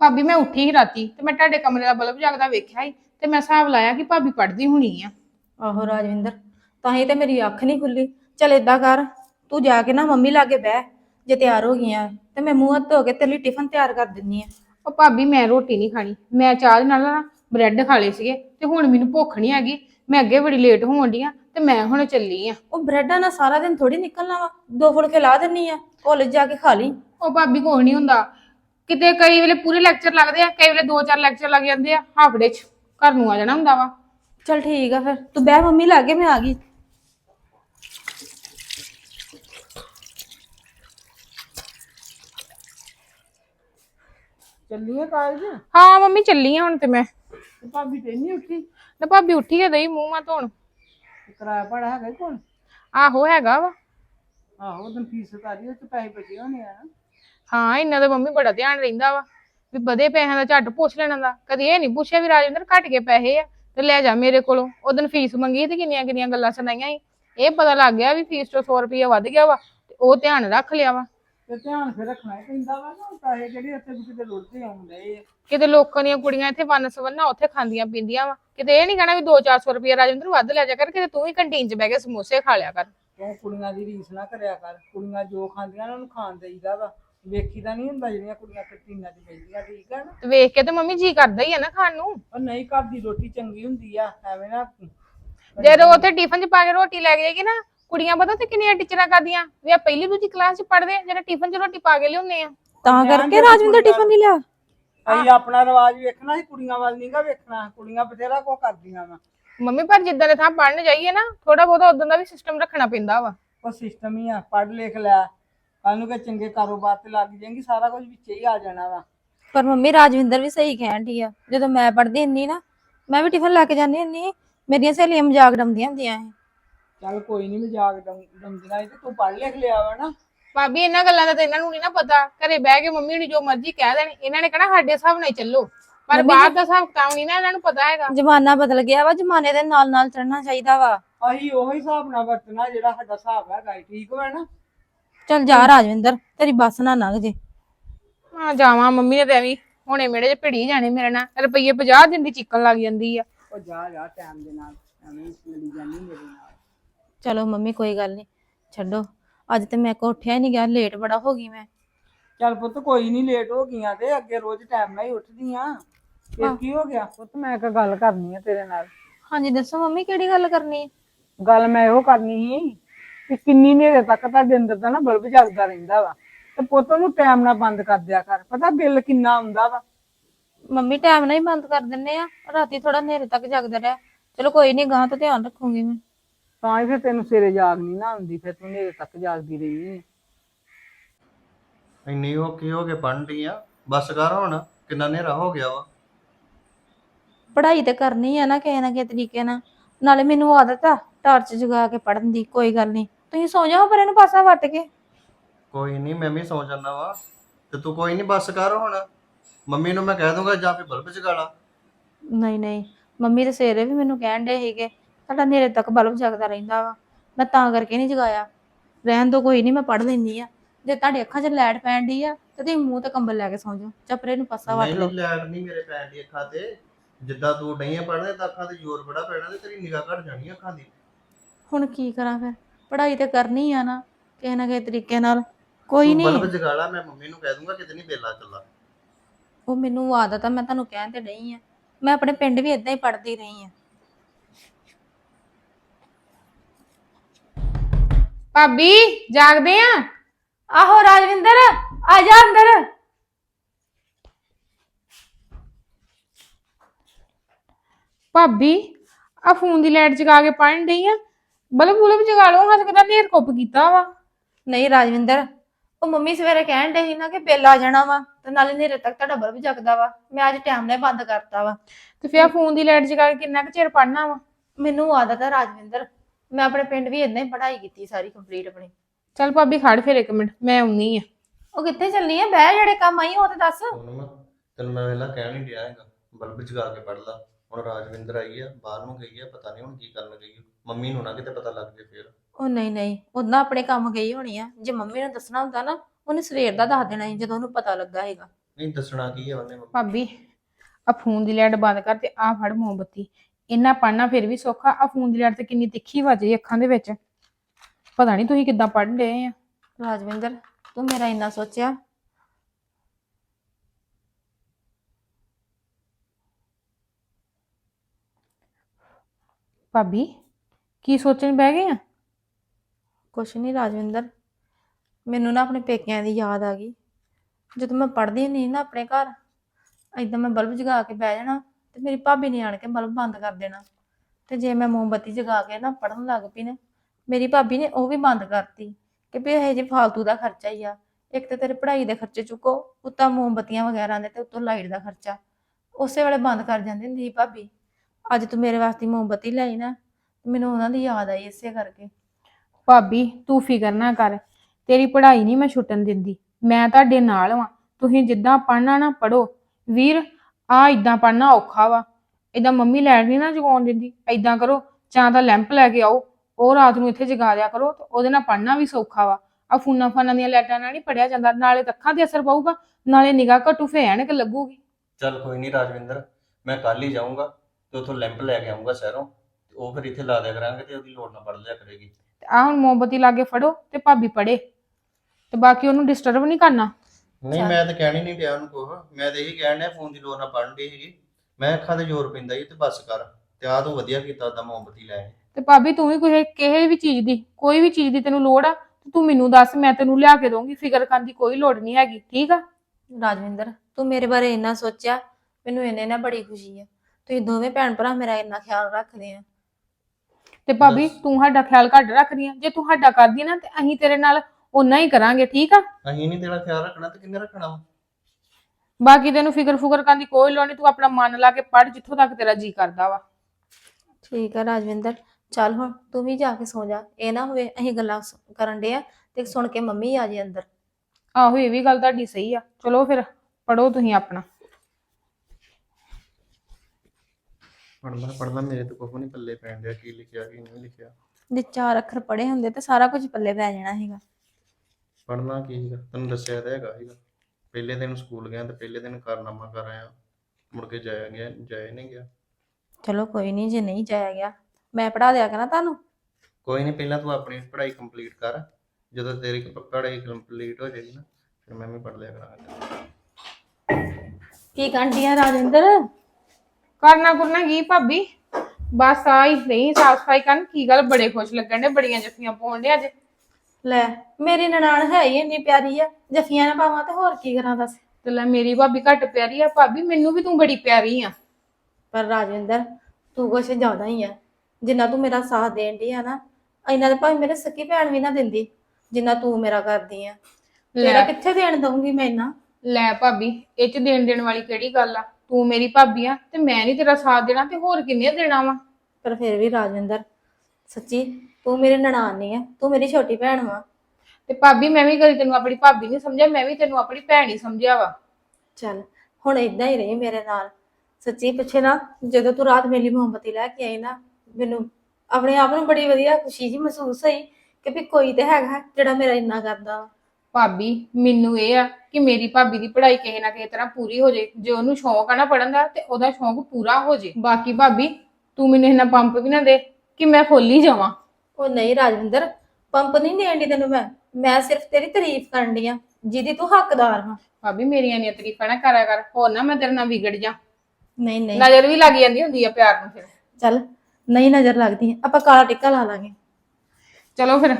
ਭਾਬੀ ਮੈਂ ਉੱਠੀ ਹੀ ਰਾਤੀ ਤੇ ਮੈਂ ਤੁਹਾਡੇ ਕਮਰੇ ਦਾ ਬਲਬ ਜਗਦਾ ਵੇਖਿਆ ਹੀ ਤੇ ਮੈਂ ਹਿਸਾਬ ਲਾਇਆ ਕਿ ਭਾਬੀ ਪੜਦੀ ਹੋਣੀ ਆ। ਆਹੋ ਰਾਜਵਿੰਦਰ ਤਾਂ ਹੀ ਤੇ ਮੇਰੀ ਅੱਖ ਨਹੀਂ ਖੁੱਲੀ। ਚਲ ਏਦਾਂ ਕਰ ਤੂੰ ਜਾ ਕੇ ਨਾ ਮੰਮੀ ਲਾਗੇ ਬਹਿ। ਜੇ ਤਿਆਰ ਹੋ ਗਈਆਂ ਤੇ ਮੈਂ ਮੂੰਹ ਹੱਥ ਧੋ ਕੇ ਤੇਰੇ ਲਈ ਟਿਫਨ ਤਿਆਰ ਕਰ ਦਿੰਨੀ ਆ ਉਹ ਭਾਬੀ ਮੈਂ ਰੋਟੀ ਨਹੀਂ ਖਾਣੀ। ਮੈਂ ਚਾਹ ਦੇ ਨਾਲ ਨਾ ਬ੍ਰੈਡ ਖਾ ਲਏ ਸੀਗੇ ਤੇ ਹੁਣ ਮੈਨੂੰ ਭੁੱਖ ਨਹੀਂ ਹੈਗੀ। ਮੈਂ ਅੱਗੇ ਬੜੀ ਲੇਟ ਹੋਣ ਡਈ ਆ ਤੇ ਮੈਂ ਹੁਣ ਚੱਲੀ ਆ। ਉਹ ਬ੍ਰੈਡਾਂ ਨਾਲ ਸਾਰਾ ਦਿਨ ਥੋੜੀ ਨਿਕਲਣਾ ਵਾ। ਦੋ ਫੁਲਕੇ ਲਾ ਦਿੰਨੀ ਆ ਕਾਲਜ ਜਾ ਕੇ ਖਾ ਲਈ। ਉਹ ਭਾਬੀ ਕੋਈ ਨਹੀਂ ਹੁੰਦਾ। ਕਿਤੇ ਕਈ ਵੇਲੇ ਪੂਰੇ ਲੈਕਚਰ ਲੱਗਦੇ ਆ ਕਈ ਵੇਲੇ ਦੋ ਚਾਰ ਲੈਕਚਰ ਲੱਗ ਜਾਂਦੇ ਆ। ਹਾਫ ਡੇ ਚ ਘਰ ਨੂੰ ਆ ਜਾਣਾ ਹੁੰਦਾ ਵਾ। ਚਲ ਠੀਕ ਆ ਫਿਰ। ਤੂੰ ਬਹਿ ਮੰਮੀ ਲਾਗੇ ਮੈਂ ਆ ਗਈ। ਕਾਲਜ ਹਾਂ ਮੰਮੀ ਚੱਲੀ ਆ ਹੁਣ ਤੇ ਮੈਂ। ਤੇ ਭਾਬੀ ਤੇ ਨਹੀਂ ਉੱਠੀ? ਨਾ ਭਾਬੀ ਉੱਠੀ ਆ ਦਈ ਮੂੰਹ ਮਾ ਧੋਣ। ਤੇ ਕਿਰਾਇਆ ਭਾੜਾ ਹੈਗਾ ਕੋਣ ਆਹੋ ਹੈਗਾ ਵਾ। ਆਹੋ ਉਦੋਂ ਫੀਸ ਤਾਰੀ ਉਹ ਚ ਪੈਸੇ ਬਚੇ ਹੋਣੇ ਆ। ਹਾਂ ਇਹਨਾਂ ਦਾ ਮੰਮੀ ਬੜਾ ਧਿਆਨ ਰਹਿੰਦਾ ਵਾ। ਵੀ ਵਧੇ ਪੈਸਿਆਂ ਦਾ ਝੱਟ ਪੁੱਛ ਲੈਣਾ ਦਾ। ਕਦੀ ਇਹ ਨਹੀਂ ਪੁੱਛਿਆ ਵੀ ਰਾਜਿੰਦਰ ਘਟ ਗਏ ਪੈਸੇ ਆ ਤੇ ਲੈ ਜਾ ਮੇਰੇ ਕੋਲੋਂ। ਉਦੋਂ ਫੀਸ ਮੰਗੀ ਤੇ ਕਿੰਨੀਆਂ ਕਿੰਨੀਆਂ ਗੱਲਾਂ ਸੁਣਾਈਆਂ ਸੀ। ਇਹ ਪਤਾ ਲੱਗ ਗਿਆ ਵੀ ਫੀਸ ਤੋਂ 100 ਰੁਪਇਆ ਵੱਧ ਗਿਆ ਵਾ ਤੇ ਉਹ ਧਿਆਨ ਰੱਖ ਲਿਆ ਵਾ। ਤੇ ਧਿਆਨ ਫਿਰ ਰੱਖਣਾ ਹੀ। ਪੈਂਦਾ ਵਾ ਨਾ ਪੈਸੇ ਜਿਹੜੇ ਉੱਥੇ ਵੀ ਕਿਤੇ ਲੁੱਟਦੇ ਆਉਂਦੇ ਆ। ਕਿਤੇ ਲੋਕਾਂ ਦੀਆਂ ਕੁੜੀਆਂ ਇੱਥੇ ਵੰਨ ਸਵੰਨਾ ਉੱਥੇ ਖਾਂਦੀਆਂ ਪੀਂਦੀਆਂ ਵਾ। ਕਿਤੇ ਇਹ ਨਹੀਂ ਕਹਿਣਾ ਵੀ 2-400 ਰੁਪਇਆ ਰਾਜਿੰਦਰ ਵੱਧ ਲੈ ਜਾ ਕਰ ਕਿਤੇ ਤੂੰ ਵੀ ਕੰਟੀਨ 'ਚ ਬਹਿ ਕੇ ਸਮੋਸੇ ਖਾ ਲਿਆ ਕਰ। ਕਿਉਂ ਕੁੜੀਆਂ ਦੀ ਰੀਸ ਨਾ ਕਰਿਆ ਕਰ। ਕੁੜੀਆਂ ਜੋ ਖਾਂਦੀਆਂ ਉਹਨਾਂ ਨੂੰ ਖਾਣ ਦੇਈਦਾ ਵਾ। ਵੇਖੀਦਾ ਨਹੀਂ ਹੁੰਦਾ ਜਿਹੜੀਆਂ ਕੁੜੀਆਂ ਕੰਟੀਨਾਂ 'ਚ ਬੈਠੀਆਂ ਠੀਕ ਆ ਨਾ? ਤੇ ਵੇਖ ਕੇ ਤੇ ਮੰਮੀ ਜੀ ਕਰਦਾ ਹੀ ਆ ਨਾ ਖਾਣ ਨੂੰ। ਉਹ ਨਹੀਂ ਘਰ ਦੀ ਰੋਟੀ ਚੰਗੀ ਹੁੰਦੀ ਆ ਐਵੇਂ ਨਾ ਜਦੋਂ ਉੱਥੇ ਟਿਫਨ 'ਚ ਪਾ ਕੇ ਰੋਟੀ ਲੈ ਕੇ ਜਾਏਗੀ ਨਾ ਕੁੜੀਆਂ ਪਤਾ ਤੇ ਕਿੰਨੀਆਂ ਟੀਚਰਾਂ ਕਰਦੀਆਂ? ਵੀ ਆ ਪਹਿਲੀ ਦੂਜੀ ਕਲਾਸ ਚ ਪੜ੍ਹਦੇ ਆ ਜਿਹੜਾ ਟਿਫਨ ਚ ਰੋਟੀ ਪਾ ਕੇ ਲਿਆਉਂਦੇ ਆ। ਤਾਂ ਕਰਕੇ ਦੇ ਰਾਜਵਿੰਦਰ ਕੁੜੀਆਂ ਟਿਫਨ ਨਹੀਂ ਲਿਆ? ਅਸੀਂ ਆਪਣਾ ਰਿਵਾਜ ਵੇਖਣਾ ਸੀ ਕੁੜੀਆਂ ਵੱਲ ਨਹੀਂਗਾ ਵੇਖਣਾ ਕੁੜੀਆਂ ਬਥੇਰਾ ਕੋ ਕਰਦੀਆਂ ਵਾ। ਮੰਮੀ ਪਰ ਜਿੱਦਾਂ ਦੇ ਥਾਂ ਪੜਨ ਜਾਈਏ ਨਾ ਥੋੜਾ ਬਹੁਤਾ ਉਦਾਂ ਦਾ ਵੀ ਸਿਸਟਮ ਰੱਖਣਾ ਪੈਂਦਾ ਵਾ। ਉਹ ਸਿਸਟਮ ਹੀ ਆ ਪੜ੍ਹ ਲਿਖ ਲੈ। ਕੱਲ ਨੂੰ ਕਿ ਚੰਗੇ ਕਾਰੋਬਾਰ ਤੇ ਲੱਗ ਜਾਏਗੀ ਸਾਰਾ ਕੁਝ ਵਿੱਚੇ ਹੀ ਆ ਜਾਣਾ ਵਾ। ਪਰ ਮੰਮੀ ਰਾਜਵਿੰਦਰ ਵੀ ਸਹੀ ਕਹਿਣ ਡਈ ਆ। ਜਦੋਂ ਮੈਂ ਪੜ੍ਹਦੀ ਹੁੰਦੀ ਨਾ ਮੈਂ ਵੀ ਟਿਫਨ ਲੈ ਕੇ ਜਾਂਦੀ ਹੁੰਦੀ ਮੇਰੀਆਂ ਸਹੇਲੀਆਂ ਮਜ਼ਾਕ ਡਮਦੀਆਂ ਹੁੰਦੀਆਂ ਸੀ। ਚੱਲ ਕੋਈ ਨਹੀਂ ਮਜ਼ਾਕ ਡੰਦੀਆਂ ਤੇ ਤੂੰ ਪੜ੍ਹ ਲਿਖ ਲਿਆ ਵਾ ਨਾ। ਭਾਬੀ ਇਹਨਾਂ ਗੱਲਾਂ ਦਾ ਤਾਂ ਇਹਨਾਂ ਨੂੰ ਨਹੀਂ ਨਾ ਪਤਾ। ਘਰੇ ਬਹਿ ਕੇ ਮੰਮੀ ਨੂੰ ਜੋ ਮਰਜ਼ੀ ਕਹਿ ਦੇਣ ਇਹਨਾਂ ਨੇ ਕਹਣਾ ਸਾਡੇ ਹਿਸਾਬ ਨਾਲ ਹੀ ਚੱਲੋ। ਪਰ ਬਾਹਰ ਦਾ ਹਿਸਾਬ ਕਿਤਾਬ ਨਹੀਂ ਨਾ ਇਹਨਾਂ ਨੂੰ ਪਤਾ ਹੈਗਾ। ਜ਼ਮਾਨਾ ਬਦਲ ਗਿਆ ਵਾ ਜ਼ਮਾਨੇ ਦੇ ਨਾਲ ਨਾਲ ਚੱਲਣਾ ਚਾਹੀਦਾ ਵਾ। ਅਸੀਂ ਉਹੀ ਹਿਸਾਬ ਨਾਲ ਵਰਤਣਾ ਜਿਹੜਾ ਸਾਡਾ ਹਿਸਾਬ ਹੈਗਾ ਈ, ਠੀਕ ਹੋਇਆ ਨਾ? ਚੱਲ ਜਾ ਰਾਜਵਿੰਦਰ ਤੇਰੀ ਬੱਸ ਨਾ ਲੰਘ ਜੇ। ਹਾਂ ਜਾਵਾਂ। ਮੰਮੀ ਨੇ ਤਾਂ ਐਵੇਂ ਹੁਣੇ ਮੇਰੇ ਜੇ ਭਿੜੀ ਜਾਣੇ ਮੇਰੇ ਨਾਲ। ਰੁਪਈਏ 50 ਦਿਨ ਦੀ ਚੀਕਣ ਲੱਗ ਜਾਂਦੀ ਆ। ਉਹ ਜਾ ਜਾ ਟਾਈਮ ਦੇ ਨਾਲ। ਐਵੇਂ ਹੀ ਲੜੀ ਜਾਂਦੀ ਮੇਰੇ। ਨਾਲ ਚਲੋ ਮੰਮੀ ਕੋਈ ਗੱਲ ਨਹੀਂ ਛੱਡੋ। ਅੱਜ ਤੇ ਮੈਂ ਕੋ ਉੱਠਿਆ ਹੀ ਨਹੀਂ ਗਿਆ ਲੇਟ ਬੜਾ ਹੋ ਗਈ ਮੈਂ। ਚੱਲ ਪੁੱਤ ਕੋਈ ਨਹੀਂ ਲੇਟ ਹੋ ਗਈਆਂ ਤੇ ਅੱਗੇ ਰੋਜ਼ ਟਾਈਮ ਨਾਲ ਹੀ ਉੱਠਦੀ ਆ। ਫਿਰ ਕੀ ਹੋ ਗਿਆ? ਪੁੱਤ ਮੈਂ ਇੱਕ ਗੱਲ ਕਰਨੀ ਆ ਤੇਰੇ ਨਾਲ। ਹਾਂਜੀ ਦੱਸੋ ਮੰਮੀ ਕਿਹੜੀ ਗੱਲ ਕਰਨੀ ਹੈ ਗੱਲ ਮੈਂ ਇਹੋ ਕਰਨੀ ਸੀ ਕਿ ਕਿੰਨੀ ਨੇਰੇ ਤੱਕ ਤੁਹਾਡੇ ਅੰਦਰ ਦਾ ਨਾ ਬਲਬ ਜਗਦਾ ਰਹਿੰਦਾ ਵਾ। ਤੇ ਪੁੱਤ ਨੂੰ ਟਾਈਮ ਨਾਲ ਬੰਦ ਕਰ ਦਿਆ ਕਰ ਪਤਾ ਬਿੱਲ ਕਿੰਨਾ ਆਉਂਦਾ ਵਾ। ਮੰਮੀ ਟਾਈਮ ਨਾਲ ਹੀ ਬੰਦ ਕਰ ਦਿੰਨੇ ਆ ਰਾਤੀ ਥੋੜਾ ਹਨੇਰੇ ਤੱਕ ਜਗਦਾ ਰਿਹਾ। ਚਲੋ ਕੋਈ ਨਹੀਂ ਗਾਂ ਤੋਂ ਧਿਆਨ ਰੱਖੂਗੀ ਮੈਂ। ਤਾਂ ਹੀ ਫਿਰ ਤੈਨੂੰ ਸਵੇਰੇ ਜਾਗ ਨਹੀਂ ਨਾ ਆਉਂਦੀ ਫਿਰ ਤੂੰ ਨੇਰੇ ਤੱਕ ਜਾਗਦੀ ਰਹੀ ਹੈ ਇੰਨੀ ਹੋ ਕੀ ਹੋ ਕੇ ਪੜ੍ਹਨ ਡਈ ਆ? ਬਸ ਕਰ ਹੁਣ ਕਿੰਨਾ ਹਨੇਰਾ ਹੋ ਗਿਆ ਵਾ? ਪੜ੍ਹਾਈ ਤੇ ਕਰਨੀ ਆ ਨਾ ਕਿਸੇ ਨਾ ਕਿਸੇ ਤਰੀਕੇ ਨਾਲ। ਨਾਲੇ ਮੈਨੂੰ ਆਦਤ ਆ ਟਾਰਚ ਜਗਾ ਕੇ ਪੜਨ ਦੀ ਕੋਈ ਗੱਲ ਨਹੀਂ ਤੁਸੀਂ ਸੌ ਜਾਓ ਪਰ ਇਹਨੂੰ ਪਾਸਾ ਵੱਟ ਕੇ। ਕੋਈ ਨਹੀਂ ਮੈਂ ਵੀ ਸੌ ਜਾਣਾ ਵਾ। ਤੇ ਤੂੰ ਕੋਈ ਨਹੀਂ ਬਸ ਕਰ ਹੁਣ। ਮੰਮੀ ਨੂੰ ਮੈਂ ਕਹਿ ਦੂੰਗਾ ਜਾਂ ਫਿਰ ਬਲਬ ਜਗਾ ਲਾ। ਨਹੀਂ ਨਹੀਂ। ਮੰਮੀ ਤੇ ਸਵੇਰੇ ਵੀ ਮੈਨੂੰ ਕਹਿਣ ਦੇ ਸੀਗੇ ਤੁਹਾਡਾ ਹਨੇਰੇ ਤੱਕ ਬਲਬ ਜਗਦਾ ਰਹਿੰਦਾ ਵਾ। ਮੈਂ ਤਾਂ ਕਰਕੇ ਨਹੀਂ ਜਗਾਇਆ। ਰਹਿਣ ਦੋ ਕੋਈ ਨਹੀਂ ਮੈਂ ਪੜ ਲੈਂਦੀ ਆ। ਜੇ ਤੁਹਾਡੇ ਅੱਖਾਂ 'ਚ ਲਾਈਟ ਪੈਣ ਦੀ ਆ ਤੇ ਤੁਸੀਂ ਮੂੰਹ ਤੇ ਕੰਬਲ ਲੈ ਕੇ ਸੌਂ ਜਾਓ। ਚੱਪਰੇ ਨੂੰ ਪਾਸਾ ਵੱਟ ਲਓ। ਨਹੀਂ ਲੈਟ ਨਹੀਂ ਮੇਰੇ ਪੈਣ ਦੀ ਅੱਖਾਂ ਤੇ। ਜਿੱਦਾਂ ਤੂੰ ਨਹੀਂ ਪੜ੍ਹਨੇ ਤਾਂ ਅੱਖਾਂ ਤੇ ਜ਼ੋਰ ਬੜਾ ਪੈਣਾ ਤੇ ਤੇਰੀ ਨਿਗਾਹ ਘਟ ਜਾਣੀ ਅੱਖਾਂ ਦੀ। ਹੁਣ ਕੀ ਕਰਾਂ ਫਿਰ? ਪੜ੍ਹਾਈ ਤੇ ਕਰਨੀ ਆ ਨਾ ਕਿਸੇ ਨਾ ਕਿਸੇ ਤਰੀਕੇ ਨਾਲ। ਕੋਈ ਨਹੀਂ। ਬਲਬ ਜਗਾ ਲਾ ਮੈਂ ਮੰਮੀ ਨੂੰ ਕਹਿ ਦੂੰਗਾ ਕਿਤੇ ਨਹੀਂ ਬੇਲਾ ਚੱਲਾ। ਉਹ ਮੈਨੂੰ ਆਦਤ ਆ ਮੈਂ ਤੁਹਾਨੂੰ ਕਹਿਣ ਤੇ ਨਹੀਂ ਆ। ਮੈਂ ਆਪਣੇ ਪਿੰਡ ਵੀ ਇਦਾਂ ਹੀ ਪੜ੍ਹਦੀ ਰਹੀ ਆ। ਭਾਬੀ ਜਾਗਦੇ ਆ? ਆਹੋ ਰਾਜਵਿੰਦਰ ਆ ਜਾ ਅੰਦਰ। ਭਾਬੀ ਆ ਫੋਨ ਦੀ ਲਾਈਟ ਜਗਾ ਕੇ ਪੜਨ ਡਈ ਆ। ਬਲਬ ਬੁਲਬ ਜਗਾ ਲਓ ਹਾਂ ਕਿਦਾਂ ਨੇਰ ਕੁੱਪ ਕੀਤਾ ਵਾ। ਨਹੀਂ ਰਾਜਵਿੰਦਰ ਉਹ ਮੰਮੀ ਸਵੇਰੇ ਕਹਿਣ ਡੇ ਸੀ ਨਾ ਕਿ ਬਿੱਲ ਆ ਜਾਣਾ ਵਾ ਤੇ ਨਾਲੇ ਹਨੇਰੇ ਤੱਕ ਤੁਹਾਡਾ ਬਲਬ ਜਗਦਾ ਵਾ। ਮੈਂ ਅੱਜ ਟਾਈਮ ਨਾਲ ਬੰਦ ਕਰਤਾ ਵਾ। ਤੇ ਫਿਰ ਫੋਨ ਦੀ ਲਾਈਟ ਜਗਾ ਕੇ ਕਿੰਨਾ ਕੁ ਚਿਰ ਪੜਨਾ ਵਾ? ਮੈਨੂੰ ਆਦਤ ਹੈ ਰਾਜਵਿੰਦਰ। ਮੈਂ ਆਪਣੇ ਪਿੰਡ ਵੀ ਇਦਾਂ ਹੀ ਪੜ੍ਹਾਈ ਕੀਤੀ ਸਾਰੀ ਕੰਪਲੀਟ ਆਪਣੀ। ਚੱਲ ਭਾਬੀ ਖੜ ਫਿਰ ਇੱਕ ਮਿੰਟ ਮੈਂ ਆਉਣੀ ਆ। ਉਹ ਕਿੱਥੇ ਚੱਲਣੀ ਆ? ਬਹਿ ਜਿਹੜੇ ਕੰਮ ਆਈ ਉਹ ਤੇ ਦੱਸ। ਹੁਣ ਮੈਂ ਤੈਨੂੰ ਮੈਂ ਵੇਲਾ ਕਹਿ ਨਹੀਂ ਡਿਆ ਹੈਗਾ। ਬਲਬ ਜਗਾ ਕੇ ਪੜ ਲਾ। ਹੁਣ ਰਾਜਵਿੰਦਰ ਆਈ ਆ ਬਾਹਰ ਨੂੰ ਗਈ ਆ ਪਤਾ ਨਹੀਂ ਹੁਣ ਕੀ ਕਰਨ ਗਈ ਆ। ਮੰਮੀ ਨੂੰ ਨਾ ਕਿਤੇ ਪਤਾ ਲੱਗ ਜੇ ਫੇਰ। ਉਹ ਨਹੀਂ ਨਹੀਂ ਉਹਨਾਂ ਆਪਣੇ ਕੰਮ ਗਈ ਹੋਣੀ ਆ। ਜੇ ਮੰਮੀ ਨੂੰ ਦੱਸਣਾ ਹੁੰਦਾ ਨਾ ਉਹਨੇ ਸਵੇਰ ਦਾ ਦੱਸ ਦੇਣਾ ਸੀ ਜਦੋਂ ਉਹਨੂੰ ਪਤਾ ਲੱਗਾ ਹੈਗਾ। ਨਹੀਂ ਦੱਸਣਾ ਕੀ ਆ ਉਹਨੇ ਮੰਮੀ ਭਾਬੀ ਆ ਫੋਨ ਦੀ ਲਾਈਟ ਬੰਦ ਕਰ ਤੇ ਆ ਫੜ ਮੋਮਬੱਤੀ। ਇੰਨਾ ਪੜਨਾ ਫਿਰ ਵੀ ਸੌਖਾ। ਆ ਫੋਨ ਦੀ ਲਾਈਟ ਤੇ ਕਿੰਨੀ ਤਿੱਖੀ ਵੱਜਦੀ ਅੱਖਾਂ ਦੇ ਵਿੱਚ। ਪਤਾ ਨਹੀਂ ਤੁਸੀਂ ਕਿੱਦਾਂ ਪੜ੍ਹਨ ਡਏ ਆ। ਰਾਜਵਿੰਦਰ ਤੂੰ ਮੇਰਾ ਇੰਨਾ ਸੋਚਿਆ? ਭਾਬੀ ਕੀ ਸੋਚਣ ਬਹਿ ਗਏ ਆ? ਕੁਛ ਨਹੀਂ ਰਾਜਵਿੰਦਰ ਮੈਨੂੰ ਨਾ ਆਪਣੇ ਪੇਕਿਆਂ ਦੀ ਯਾਦ ਆ ਗਈ। ਜਦੋਂ ਮੈਂ ਪੜ੍ਹਦੀ ਨਹੀਂ ਨਾ ਆਪਣੇ ਘਰ ਏਦਾਂ ਮੈਂ ਬਲਬ ਜਗਾ ਕੇ ਬਹਿ ਜਾਣਾ। ਤੇ ਮੇਰੀ ਭਾਬੀ ਨੇ ਆਣ ਕੇ ਬਲਬ ਬੰਦ ਕਰ ਦੇਣਾ। ਤੇ ਜੇ ਮੈਂ ਮੋਮਬੱਤੀ ਜਗਾ ਕੇ ਨਾ ਪੜਨ ਲੱਗ ਪਈ ਨਾ, ਮੇਰੀ ਭਾਬੀ ਨੇ ਉਹ ਵੀ ਬੰਦ ਕਰਤੀ ਕਿ ਵੀ ਇਹ ਜੇ ਫਾਲਤੂ ਦਾ ਖਰਚਾ ਹੀ ਆ। ਇੱਕ ਤੇ ਤੇਰੇ ਪੜ੍ਹਾਈ ਦੇ ਖਰਚੇ ਚੁੱਕੋ, ਉੱਤਾ ਮੋਮਬੱਤੀਆਂ ਵਗੈਰਾ ਦੇ ਤੇ ਉੱਤੋਂ ਲਾਈਟ ਦਾ ਖਰਚਾ। ਉਸੇ ਵੇਲੇ ਬੰਦ ਕਰ ਜਾਂਦੀ ਹੁੰਦੀ ਸੀ ਭਾਬੀ। ਅੱਜ ਤੂੰ ਮੇਰੇ ਵਾਸਤੇ ਮੋਮਬੱਤੀ ਲਿਆਈ ਨਾ, ਮੈਨੂੰ ਉਹਨਾਂ ਦੀ ਯਾਦ ਆਈ ਇਸੇ ਕਰਕੇ। ਭਾਬੀ, ਤੂੰ ਫਿਕਰ ਨਾ ਕਰ, ਤੇਰੀ ਪੜ੍ਹਾਈ ਨਹੀਂ ਮੈਂ ਛੁੱਟਣ ਦਿੰਦੀ। ਮੈਂ ਤੁਹਾਡੇ ਨਾਲ ਵਾਂ। ਤੁਸੀਂ ਜਿੱਦਾਂ ਪੜ੍ਹਨਾ ਨਾ ਪੜੋ ਵੀਰ ਆ ਇਦਾਂ ਪੜ੍ਹਨਾ ਔਖਾ ਵਾ। ਇਦਾਂ ਮੰਮੀ ਲੈਟ ਨਹੀਂ ਨਾ ਜਗਾਉਣ ਦਿੰਦੀ। ਇਦਾਂ ਕਰੋ ਜਾਂ ਤਾਂ ਲੈਂਪ ਲੈ ਕੇ ਆਓ। ਉਹ ਰਾਤ ਨੂੰ ਇੱਥੇ ਜਗਾ ਦਿਆ ਕਰੋ ਤੇ ਉਹਦੇ ਨਾਲ ਪੜ੍ਹਨਾ ਵੀ ਸੌਖਾ ਵਾ। ਆ ਫੋਨਾਂ ਫਾਨਾਂ ਦੀਆਂ ਲਾਈਟਾਂ ਨਾਲ ਨਹੀਂ ਪੜਿਆ ਜਾਂਦਾ। ਨਾਲੇ ਅੱਖਾਂ ਤੇ ਅਸਰ ਪਊਗਾ ਨਾਲੇ ਨਿਗਾਹ ਘਟੂ ਫੇ ਐਨਕ ਲੱਗੂਗੀ। ਚੱਲ ਕੋਈ ਨਹੀਂ ਰਾਜਵਿੰਦਰ ਮੈਂ ਕੱਲ ਹੀ ਜਾਊਂਗਾ ਤੇ ਉਥੋਂ ਲੈਂਪ ਲੈ ਕੇ ਆਊਂਗਾ ਸ਼ਹਿਰੋਂ ਤੇ ਉਹ ਫਿਰ ਇੱਥੇ ਲਾ ਦਿਆ ਕਰਾਂਗੇ ਤੇ ਉਹਦੀ ਲੋੜ ਨਾ ਪੜ ਲਿਆ ਕਰੇਗੀ। ਤੇ ਆ ਹੁਣ ਮੋਮਬਤੀ ਲਾਗੇ ਫੜੋ ਤੇ ਭਾਬੀ ਪੜੇ ਤੇ ਬਾਕੀ ਉਹਨੂੰ ਡਿਸਟਰਬ ਨਹੀਂ ਕਰਨਾ। ਨਹੀਂ ਮੈਂ ਤਾਂ ਕਹਿਣੀ ਨਹੀਂ ਡਿਆ ਉਹਨੂੰ ਕੁਛ। ਮੈਂ ਤਾਂ ਇਹੀ ਕਹਿਣ ਡਿਆ ਫੋਨ ਦੀ ਲੋੜ ਨਾ ਪੜਨ ਦੀ ਹੈਗੀ ਮੈਂ ਅੱਖਾਂ ਤੇ ਜ਼ੋਰ ਪੈਂਦਾ ਹੀ ਤੇ ਬਸ ਕਰ। ਤੇ ਆ ਤੂੰ ਵਧੀਆ ਕੀਤਾ ਉਹਦਾ ਮੋਮਬਤੀ ਲੈ ਆਈ। ਤੇ ਭਾਬੀ ਤੂੰ ਵੀ ਕੋਈ ਕਿਸੇ ਵੀ ਚੀਜ਼ ਦੀ ਕੋਈ ਵੀ ਚੀਜ਼ ਦੀ ਤੈਨੂੰ ਲੋੜ ਆ ਤੇ ਤੂੰ ਮੈਨੂੰ ਦੱਸ ਮੈਂ ਤੈਨੂੰ ਲਿਆ ਕੇ ਦਊਂਗੀ ਫਿਕਰ ਕਰਨ ਦੀ ਕੋਈ ਲੋੜ ਨਹੀਂ ਹੈਗੀ ਠੀਕ ਆ? ਰਾਜਵਿੰਦਰ ਤੂੰ ਮੇਰੇ ਬਾਰੇ ਇੰਨਾ ਸੋਚਿਆ ਮੈਨੂੰ ਇੰਨੇ ਨਾਲ ਬੜੀ ਖੁਸ਼ੀ ਆ। ਤੁਸੀਂ ਦੋਵੇਂ ਭੈਣ ਭਰਾ ਮੇਰਾ ਇੰਨਾ ਖਿਆਲ ਰੱਖਦੇ ਆ। ਤੇ ਭਾਬੀ ਤੂੰ ਸਾਡਾ ਖਿਆਲ ਘੱਟ ਰੱਖਦੀ ਆ। ਜੇ ਤੂੰ ਸਾਡਾ ਕਰਦੀ ਆ ਨਾ ਤੇ ਅਸੀਂ ਤੇਰੇ ਨਾਲ ਓਨਾ ਹੀ ਕਰਾਂਗੇ ਠੀਕ ਆ? ਅਸੀਂ ਨਹੀਂ ਤੇਰਾ ਖਿਆਲ ਰੱਖਣਾ ਤੇ ਕਿੰਨੇ ਰੱਖਣਾ ਵਾ? ਬਾਕੀ ਤੈਨੂੰ ਫਿਕਰ ਫੁਕਰ ਕਰਨ ਦੀ ਕੋਈ ਲੋੜ ਨਹੀਂ ਤੂੰ ਆਪਣਾ ਮਨ ਲਾ ਕੇ ਪੜ ਜਿੱਥੋਂ ਤੱਕ ਤੇਰਾ ਜੀ ਕਰਦਾ ਵਾ। ਠੀਕ ਆ ਰਾਜਵਿੰਦਰ ਚੱਲ ਹੁਣ ਤੂੰ ਵੀ ਜਾ ਕੇ ਸੌ ਜਾ ਇਹ ਨਾ ਹੋਵੇ ਅਸੀਂ ਗੱਲਾਂ ਸ- ਕਰਨ ਦੇ ਆ ਤੇ ਸੁਣ ਕੇ ਮੰਮੀ ਆ ਜੇ ਅੰਦਰ। ਆਹੋ ਇਹ ਵੀ ਗੱਲ ਤੁਹਾਡੀ ਸਹੀ ਆ। ਚਲੋ ਫਿਰ ਪੜੋ ਤੁਸੀਂ ਆਪਣਾ। ਪੜਦਾ ਪੜਦਾ ਮੇਰੇ ਤੋਂ ਕੁਝ ਨਹੀਂ ਪੱਲੇ ਪੈਣ ਡਿਆ ਕੀ ਲਿਖਿਆ ਕੀ ਨਹੀਂ ਲਿਖਿਆ। ਜੇ ਚਾਰ ਅੱਖਰ ਪੜੇ ਹੁੰਦੇ ਤੇ ਸਾਰਾ ਕੁਝ ਪੱਲੇ ਪੈ ਜਾਣਾ ਸੀਗਾ। ਪੜਨਾ ਕੀ ਸੀਗਾ? ਤੈਨੂੰ ਦੱਸਿਆ ਤਾਂ ਹੈਗਾ ਸੀਗਾ। ਪਹਿਲੇ ਦਿਨ ਸਕੂਲ ਗਿਆ ਤੇ ਪਹਿਲੇ ਦਿਨ ਕਾਰਨਾਮਾ ਕਰ ਆਇਆ। ਮੁੜ ਕੇ ਜਾਇਆ ਗਿਆ ਜਾਇਆ ਨਹੀਂ ਗਿਆ। ਚਲੋ ਕੋਈ ਨਹੀਂ ਜੇ ਨਹੀਂ ਜਾਇਆ ਗਿਆ ਮੈਂ ਪੜਾ ਦਿਆ ਕਰਾਂ ਤੁਹਾਨੂੰ। ਕੋਈ ਨਹੀਂ ਪਹਿਲਾਂ ਤੂੰ ਆਪਣੀ ਪੜ੍ਹਾਈ ਕੰਪਲੀਟ ਕਰ। ਜਦੋਂ ਤੇਰੀ ਪੜ੍ਹਾਈ ਕੰਪਲੀਟ ਹੋ ਜਾਏਗੀ ਨਾ ਫਿਰ ਮੈਂ ਵੀ ਪੜ੍ਹ ਲਿਆ ਕਰਾਂਗਾ। ਕੀ ਕਾਂਡੀ ਆ ਰਾਜਵਿੰਦਰ ਕਰਨਾ ਕੁਰਨਾ ਕੀ ਭਾਬੀ? ਬਸ ਆ ਹੀ ਨਹੀਂ ਸਾਫ਼ ਸਫ਼ਾਈ ਕਰਨ। ਕੀ ਗੱਲ ਬੜੇ ਖੁਸ਼ ਲੱਗਣ ਦੇ ਬੜੀਆਂ ਜੱਫੀਆਂ ਪਾਉਣ ਦੇ ਅੱਜ। ਲੈ ਮੇਰੀ ਨਨਾਣ ਹੈ ਹੀ ਇੰਨੀ ਪਿਆਰੀ ਆ ਜਫੀਆਂ ਨਾ ਪਾਵਾਂ ਤੇ ਹੋਰ ਕੀ ਕਰਾਂ ਦੱਸ? ਤੇ ਲੈ ਮੇਰੀ ਭਾਬੀ ਘੱਟ ਪਿਆਰੀ ਆ ਭਾਬੀ ਮੈਨੂੰ ਵੀ ਤੂੰ ਬੜੀ ਪਿਆਰੀ ਆ। ਪਰ ਰਾਜਵਿੰਦਰ ਤੂੰ ਕੁਛ ਜ਼ਿਆਦਾ ਹੀ ਆ। ਜਿੰਨਾ ਤੂੰ ਮੇਰਾ ਸਾਥ ਦੇਣ ਦੀ ਆ ਨਾ ਇੰਨਾ ਤਾਂ ਭਾਵੇਂ ਮੇਰੇ ਸੱਕੀ ਭੈਣ ਵੀ ਨਾ ਦਿੰਦੀ ਜਿੰਨਾ ਤੂੰ ਮੇਰਾ ਕਰਦੀ ਆ। ਤੇਰਾ ਲੈ ਕਿੱਥੇ ਦੇਣ ਦਊਂਗੀ ਮੈਂ ਇੰਨਾ? ਲੈ ਭਾਬੀ ਇਹ ਚ ਦੇਣ ਦੇਣ ਵਾਲੀ ਕਿਹੜੀ ਗੱਲ ਆ? ਤੂੰ ਮੇਰੀ ਭਾਬੀ ਆ ਤੇ ਮੈਂ ਨਹੀਂ ਤੇਰਾ ਸਾਥ ਦੇਣਾ ਤੇ ਹੋਰ ਕਿੰਨੇ ਦੇਣਾ ਵਾ? ਪਰ ਫਿਰ ਵੀ ਰਾਜਵਿੰਦਰ ਸੱਚੀ ਤੂੰ ਮੇਰੇ ਨਨਾਣ ਨਹੀਂ ਆ ਤੂੰ ਮੇਰੀ ਛੋਟੀ ਭੈਣ ਵਾ। ਤੇ ਭਾਬੀ ਮੈਂ ਵੀ ਕਦੀ ਤੈਨੂੰ ਆਪਣੀ ਭਾਬੀ ਨਹੀਂ ਸਮਝਿਆ ਮੈਂ ਵੀ ਤੈਨੂੰ ਆਪਣੀ ਭੈਣ ਹੀ ਸਮਝਿਆ ਵਾ। ਚੱਲ ਹੁਣ ਇਦਾਂ ਹੀ ਰਹੀ ਮੇਰੇ ਨਾਲ। ਸੱਚੀ ਪਿੱਛੇ ਨਾ ਜਦੋਂ ਤੂੰ ਰਾਤ ਮੇਰੀ ਮੁਹੱਬਤੀ ਲੈ ਕੇ ਆਈ ਨਾ ਮੈਨੂੰ ਆਪਣੇ ਆਪ ਨੂੰ ਬੜੀ ਵਧੀਆ ਖੁਸ਼ੀ ਜੀ ਮਹਿਸੂਸ ਹੋਈ ਕਿ ਵੀ ਕੋਈ ਤੇ ਹੈਗਾ ਜਿਹੜਾ ਮੇਰਾ ਇੰਨਾ ਕਰਦਾ ਵਾ। ਭਾਬੀ ਮੈਨੂੰ ਇਹ ਆ ਕਿ ਮੇਰੀ ਭਾਬੀ ਦੀ ਪੜ੍ਹਾਈ ਕਿਸੇ ਨਾ ਕਿਸੇ ਤਰ੍ਹਾਂ ਪੂਰੀ ਹੋ ਜੇ। ਜੇ ਉਹਨੂੰ ਸ਼ੌਂਕ ਆ ਨਾ ਪੜਨ ਦਾ ਤੇ ਉਹਦਾ ਸ਼ੌਂਕ ਪੂਰਾ ਹੋ ਜੇ। ਬਾਕੀ ਭਾਬੀ ਤੂੰ ਮੈਨੂੰ ਇਹਨਾਂ ਪੰਪ ਵੀ ਨਾ ਦੇ ਕਿ ਮੈਂ ਫੁੱਲ ਹੀ ਜਾਵਾਂ। ਉਹ ਨਹੀਂ ਰਾਜਵਿੰਦਰ ਪੰਪ ਨਹੀਂ ਦੇਣ ਦੀ ਤੈਨੂੰ ਮੈਂ। ਮੈਂ ਸਿਰਫ ਤੇਰੀ ਤਾਰੀਫ ਕਰਨ ਦੀ ਆ ਜਿਹਦੀ ਤੂੰ ਹੱਕਦਾਰ ਹਾਂ ਭਾਬੀ ਮੇਰੀਆਂ ਨੀ ਤਾਰੀਫਾਂ ਨਾ ਕਰਿਆ ਕਰ। ਹੋਰ ਨਾ ਮੈਂ ਤੇਰੇ ਨਾਲ ਵਿਗੜ ਜਾ ਨਹੀਂ ਨਹੀਂ। ਨਜ਼ਰ ਵੀ ਲੱਗ ਜਾਂਦੀ ਹੁੰਦੀ ਆ ਪਿਆਰ ਨੂੰ ਫਿਰ। ਚੱਲ ਨਹੀਂ ਨਜ਼ਰ ਲੱਗਦੀ। ਆਪਾਂ ਕਾਲਾ ਟਿੱਕਾ ਲਾ ਲਾਂਗੇ। ਚਲੋ ਫਿਰ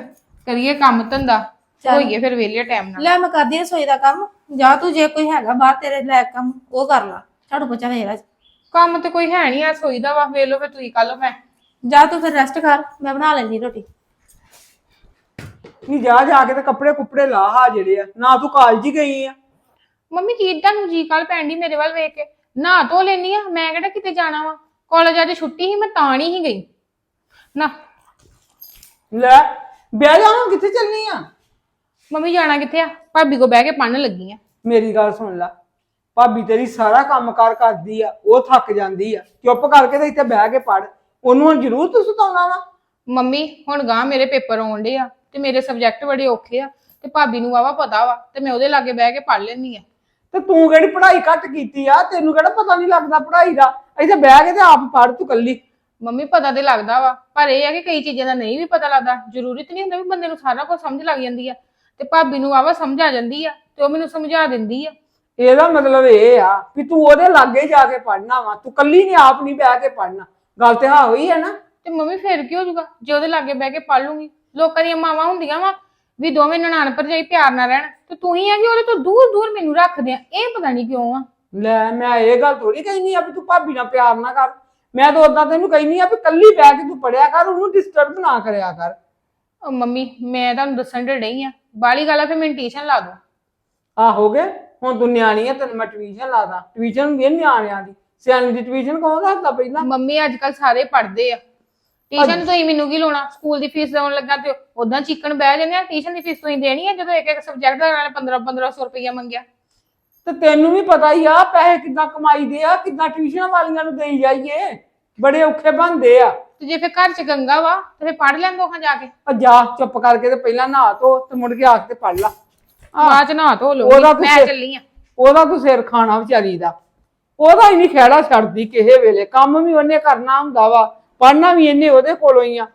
ਕਰੀਏ ਕੰਮ ਧੰਦਾ। ਹੋਈਏ ਫਿਰ ਵੇਲੇ ਟਾਈਮ ਨਾਲ। ਲੈ ਮੈਂ ਕਰਦੀ ਰਸੋਈ ਦਾ ਕੰਮ। ਜਾ ਤੂੰ ਜੇ ਕੋਈ ਹੈਗਾ ਬਾਹਰ ਤੇਰੇ ਲੈ ਕੰਮ ਉਹ ਕਰ ਲਾ। ਝਾੜੂ ਪੋਚਾ ਵੇਲਾ ਕੰਮ ਤੇ ਕੋਈ ਹੈ ਨਹੀਂ ਆ ਸੋਈਦਾ ਵਾ। ਵੇਲੋ ਫਿਰ ਤੁਸੀਂ ਕੱਲ ਮੈਂ। ਜਾ ਤੂੰ ਫਿਰ ਰੈਸਟ ਕਰ ਮੈਂ ਬਣਾ ਲੈਂਦੀ ਰੋਟੀ। ਨਹੀਂ ਜਾ ਜਾ ਕੇ ਤੇ ਕੱਪੜੇ ਕੁੱਪੜੇ ਲਾ ਹਾ ਜਿਹੜੇ ਆ। ਨਾ ਤੂੰ ਕਾਲਜ ਹੀ ਗਈ ਆ। ਮੰਮੀ ਕੀ ਤੁਹਾਨੂੰ ਜੀ ਕੱਲ ਪੈਣ ਦੀ ਮੇਰੇ ਵੱਲ ਵੇਖ ਕੇ? ਨਹਾ ਧੋ ਲੈਣੀ ਆ ਮੈਂ ਕਿਹੜਾ ਕਿਤੇ ਜਾਣਾ ਵਾ? ਕਾਲਜ ਅੱਜ ਛੁੱਟੀ ਸੀ ਮੈਂ ਤਾਂ ਨਹੀਂ ਹੀ ਗਈ। ਨਾ। ਲੈ ਬਹਿ ਜਾ ਹੁਣ ਕਿੱਥੇ ਚੱਲਨੀ ਆ? ਮੰਮੀ ਜਾਣਾ ਕਿੱਥੇ ਆ? ਭਾਬੀ ਕੋ ਬਹਿ ਕੇ ਪੜਨ ਲੱਗੀ ਆ। ਮੇਰੀ ਗੱਲ ਸੁਣ ਲੈ। ਭਾਬੀ ਤੇਰੀ ਸਾਰਾ ਕੰਮ ਕਾਰ ਕਰਦੀ ਆ ਉਹ ਥੱਕ ਜਾਂਦੀ ਆ। ਚੁੱਪ ਕਰਕੇ ਤੇ ਇੱਥੇ ਬਹਿ ਕੇ ਪੜ ਉਹਨੂੰ ਜ਼ਰੂਰ ਤੂੰ ਸੁਤਾਉਣਾ ਵਾ? ਮੰਮੀ ਹੁਣ ਗਾਂ ਮੇਰੇ ਪੇਪਰ ਆਉਣ ਡੇ ਆ ਤੇ ਮੇਰੇ ਸਬਜੈਕਟ ਬੜੇ ਔਖੇ ਆ ਤੇ ਭਾਬੀ ਨੂੰ ਵਾਵਾ ਪਤਾ ਵਾ ਤੇ ਮੈਂ ਉਹਦੇ ਲਾਗੇ ਬਹਿ ਕੇ ਪੜ ਲੈਣੀ ਆ। ਤੇ ਤੂੰ ਕਿਹੜੀ ਪੜ੍ਹਾਈ ਘੱਟ ਕੀਤੀ ਆ? ਤੈਨੂੰ ਕਿਹੜਾ ਪਤਾ ਨਹੀਂ ਲੱਗਦਾ ਪੜ੍ਹਾਈ ਦਾ? ਇੱਥੇ ਬਹਿ ਕੇ ਤੇ ਆਪ ਪੜ ਤੂੰ ਕੱਲੀ ਮੰਮੀ ਪਤਾ ਤੇ ਲੱਗਦਾ ਵਾ ਪਰ ਇਹ ਆ ਕਿ ਕਈ ਚੀਜ਼ਾਂ ਦਾ ਨਹੀਂ ਵੀ ਪਤਾ ਲੱਗਦਾ। ਜ਼ਰੂਰੀ ਤੇ ਨਹੀਂ ਹੁੰਦਾ ਵੀ ਬੰਦੇ ਨੂੰ ਸਾਰਾ ਕੁਝ ਸਮਝ ਲੱਗ ਜਾਂਦੀ ਆ ਤੇ ਭਾਬੀ ਨੂੰ ਵਾਵਾ ਸਮਝ ਆ ਜਾਂਦੀ ਆ ਤੇ ਉਹ ਮੈਨੂੰ ਸਮਝਾ ਦਿੰਦੀ ਆ। ਇਹਦਾ ਮਤਲਬ ਇਹ ਆ ਵੀ ਤੂੰ ਉਹਦੇ ਲਾਗੇ ਜਾ ਕੇ ਪੜਨਾ ਵਾ। ਤੂੰ ਕੱਲੀ ਨਹੀਂ ਆਪ ਨਹੀਂ ਬਹਿ ਕੇ ਪੜਨਾ ਗੱਲ ਤੇ ਹਾਂ ਹੋਈ ਹੈ ਨਾ। ਤੇ ਮੰਮੀ ਫੇਰ ਕੀ ਹੋ ਜਾਊਗਾ ਜੇ ਉਹਦੇ ਲਾਗੇ ਬਹਿ ਕੇ ਪੜ ਲੂੰਗੀ। ਲੋਕਾਂ ਦੀਆਂ ਮਾਵਾਂ ਹੁੰਦੀਆਂ ਵਾ ਵੀ ਦੋਵੇਂ ਨਨਾਣ ਭਰਜਾਈ ਪਿਆਰ ਨਾਲ ਰਹਿਣ। ਤੇ ਤੂੰ ਹੀ ਆ ਕਿ ਉਹਦੇ ਤੋਂ ਦੂਰ ਦੂਰ ਮੈਨੂੰ ਰੱਖਦੇ ਆ। ਇਹ ਪਤਾ ਨਹੀਂ ਕਿਉਂ ਆ। ਲੈ ਮੈਂ ਇਹ ਗੱਲ ਥੋੜੀ ਕਹਿਨੀ ਆ ਵੀ ਤੂੰ ਭਾਬੀ ਨਾਲ ਪਿਆਰ ਨਾ ਕਰ। ਮੈਂ ਤਾਂ ਉਦਾਂ ਤੈਨੂੰ ਕਹਿਨੀ ਆ ਵੀ ਕੱਲੀ ਬਹਿ ਕੇ ਤੂੰ ਪੜਿਆ ਕਰ ਉਹਨੂੰ ਡਿਸਟਰਬ ਨਾ ਕਰਿਆ ਕਰ। ਉਹ ਮੰਮੀ ਮੈਂ ਤੁਹਾਨੂੰ ਦੱਸਣ ਦੇ ਡਈ ਆ। ਬਾਲੀ ਗੱਲ ਆ ਫਿਰ ਮੈਨੂੰ ਟਿਊਸ਼ਨ ਲਾ ਦੋ ਆਹੋਗੇ ਹੁਣ ਤੂੰ ਨਿਆਣੀ ਆ ਤੈਨੂੰ ਮੈਂ ਟਿਊਸ਼ਨ ਲਾਦਾ ਟਿਊਸ਼ਨ ਹੁੰਦੀ ਆ ਨਿਆਣਿਆਂ ਦੀ। ਸਿਆਣੀ ਦੀ ਟਿਊਸ਼ਨ ਕੌਣ ਦੱਸਦਾ ਪਹਿਲਾਂ? ਮੰਮੀ ਅੱਜ ਕੱਲ ਸਾਰੇ ਪੜਦੇ ਆ। ਟਿਊਸ਼ਨ ਤੋਂ ਹੀ ਮੈਨੂੰ ਕੀ ਲਾਉਣਾ? ਸਕੂਲ ਦੀ ਫੀਸ ਦੇਣ ਲੱਗਾ ਤੇ ਉਦਾਂ ਚੀਕਣ ਬਹਿ ਜਾਂਦੇ ਆ। ਟਿਊਸ਼ਨ ਦੀ ਫੀਸ ਤੁਸੀਂ ਦੇਣੀ ਆ? ਜਦੋਂ ਇੱਕ ਇੱਕ ਸਬਜੈਕਟ ਦਾ ਨਾਲੇ 15 1500 ਰੁਪਈਆ ਮੰਗਿਆ। ਤੇ ਤੈਨੂੰ ਵੀ ਪਤਾ ਹੀ ਆ ਪੈਸੇ ਕਿੱਦਾਂ ਕਮਾਈਦੇ ਆ ਕਿੱਦਾਂ ਟਿਊਸ਼ਨ ਵਾਲੀਆਂ ਨੂੰ ਦੇਈ ਜਾਈਏ। ਬੜੇ ਔਖੇ ਬਣਦੇ ਆ। ਤੇ ਜੇ ਫਿਰ ਘਰ ਚ ਗੰਗਾ ਵਾ ਤੇ ਫਿਰ ਪੜ ਲੈਂਦੋ ਹਾਂ ਜਾ ਕੇ। ਆ ਜਾ ਚੁੱਪ ਕਰਕੇ ਤੇ ਪਹਿਲਾਂ ਨਹਾ ਧੋ ਤੇ ਮੁੜ ਕੇ ਆ ਕੇ ਤੇ ਪੜ ਲਾ। ਬਾਅਦ ਚ ਨਹਾ ਧੋ ਉਹਦਾ ਮੈਂ ਚੱਲੀ ਆ। ਉਹਦਾ ਤੂੰ ਸਿਰ ਖਾਣਾ ਵਿਚਾਰੀ ਦਾ। ਉਹਦਾ ਹੀ ਨਹੀਂ ਖਹਿੜਾ ਛੱਡਦੀ ਕਿਸੇ ਵੇਲੇ। ਕੰਮ ਵੀ ਉਹਨੇ ਕਰਨਾ ਹੁੰਦਾ ਵਾ ਪੜਨਾ ਵੀ ਇਹਨੇ ਉਹਦੇ ਕੋਲੋਂ ਹੀ ਆ।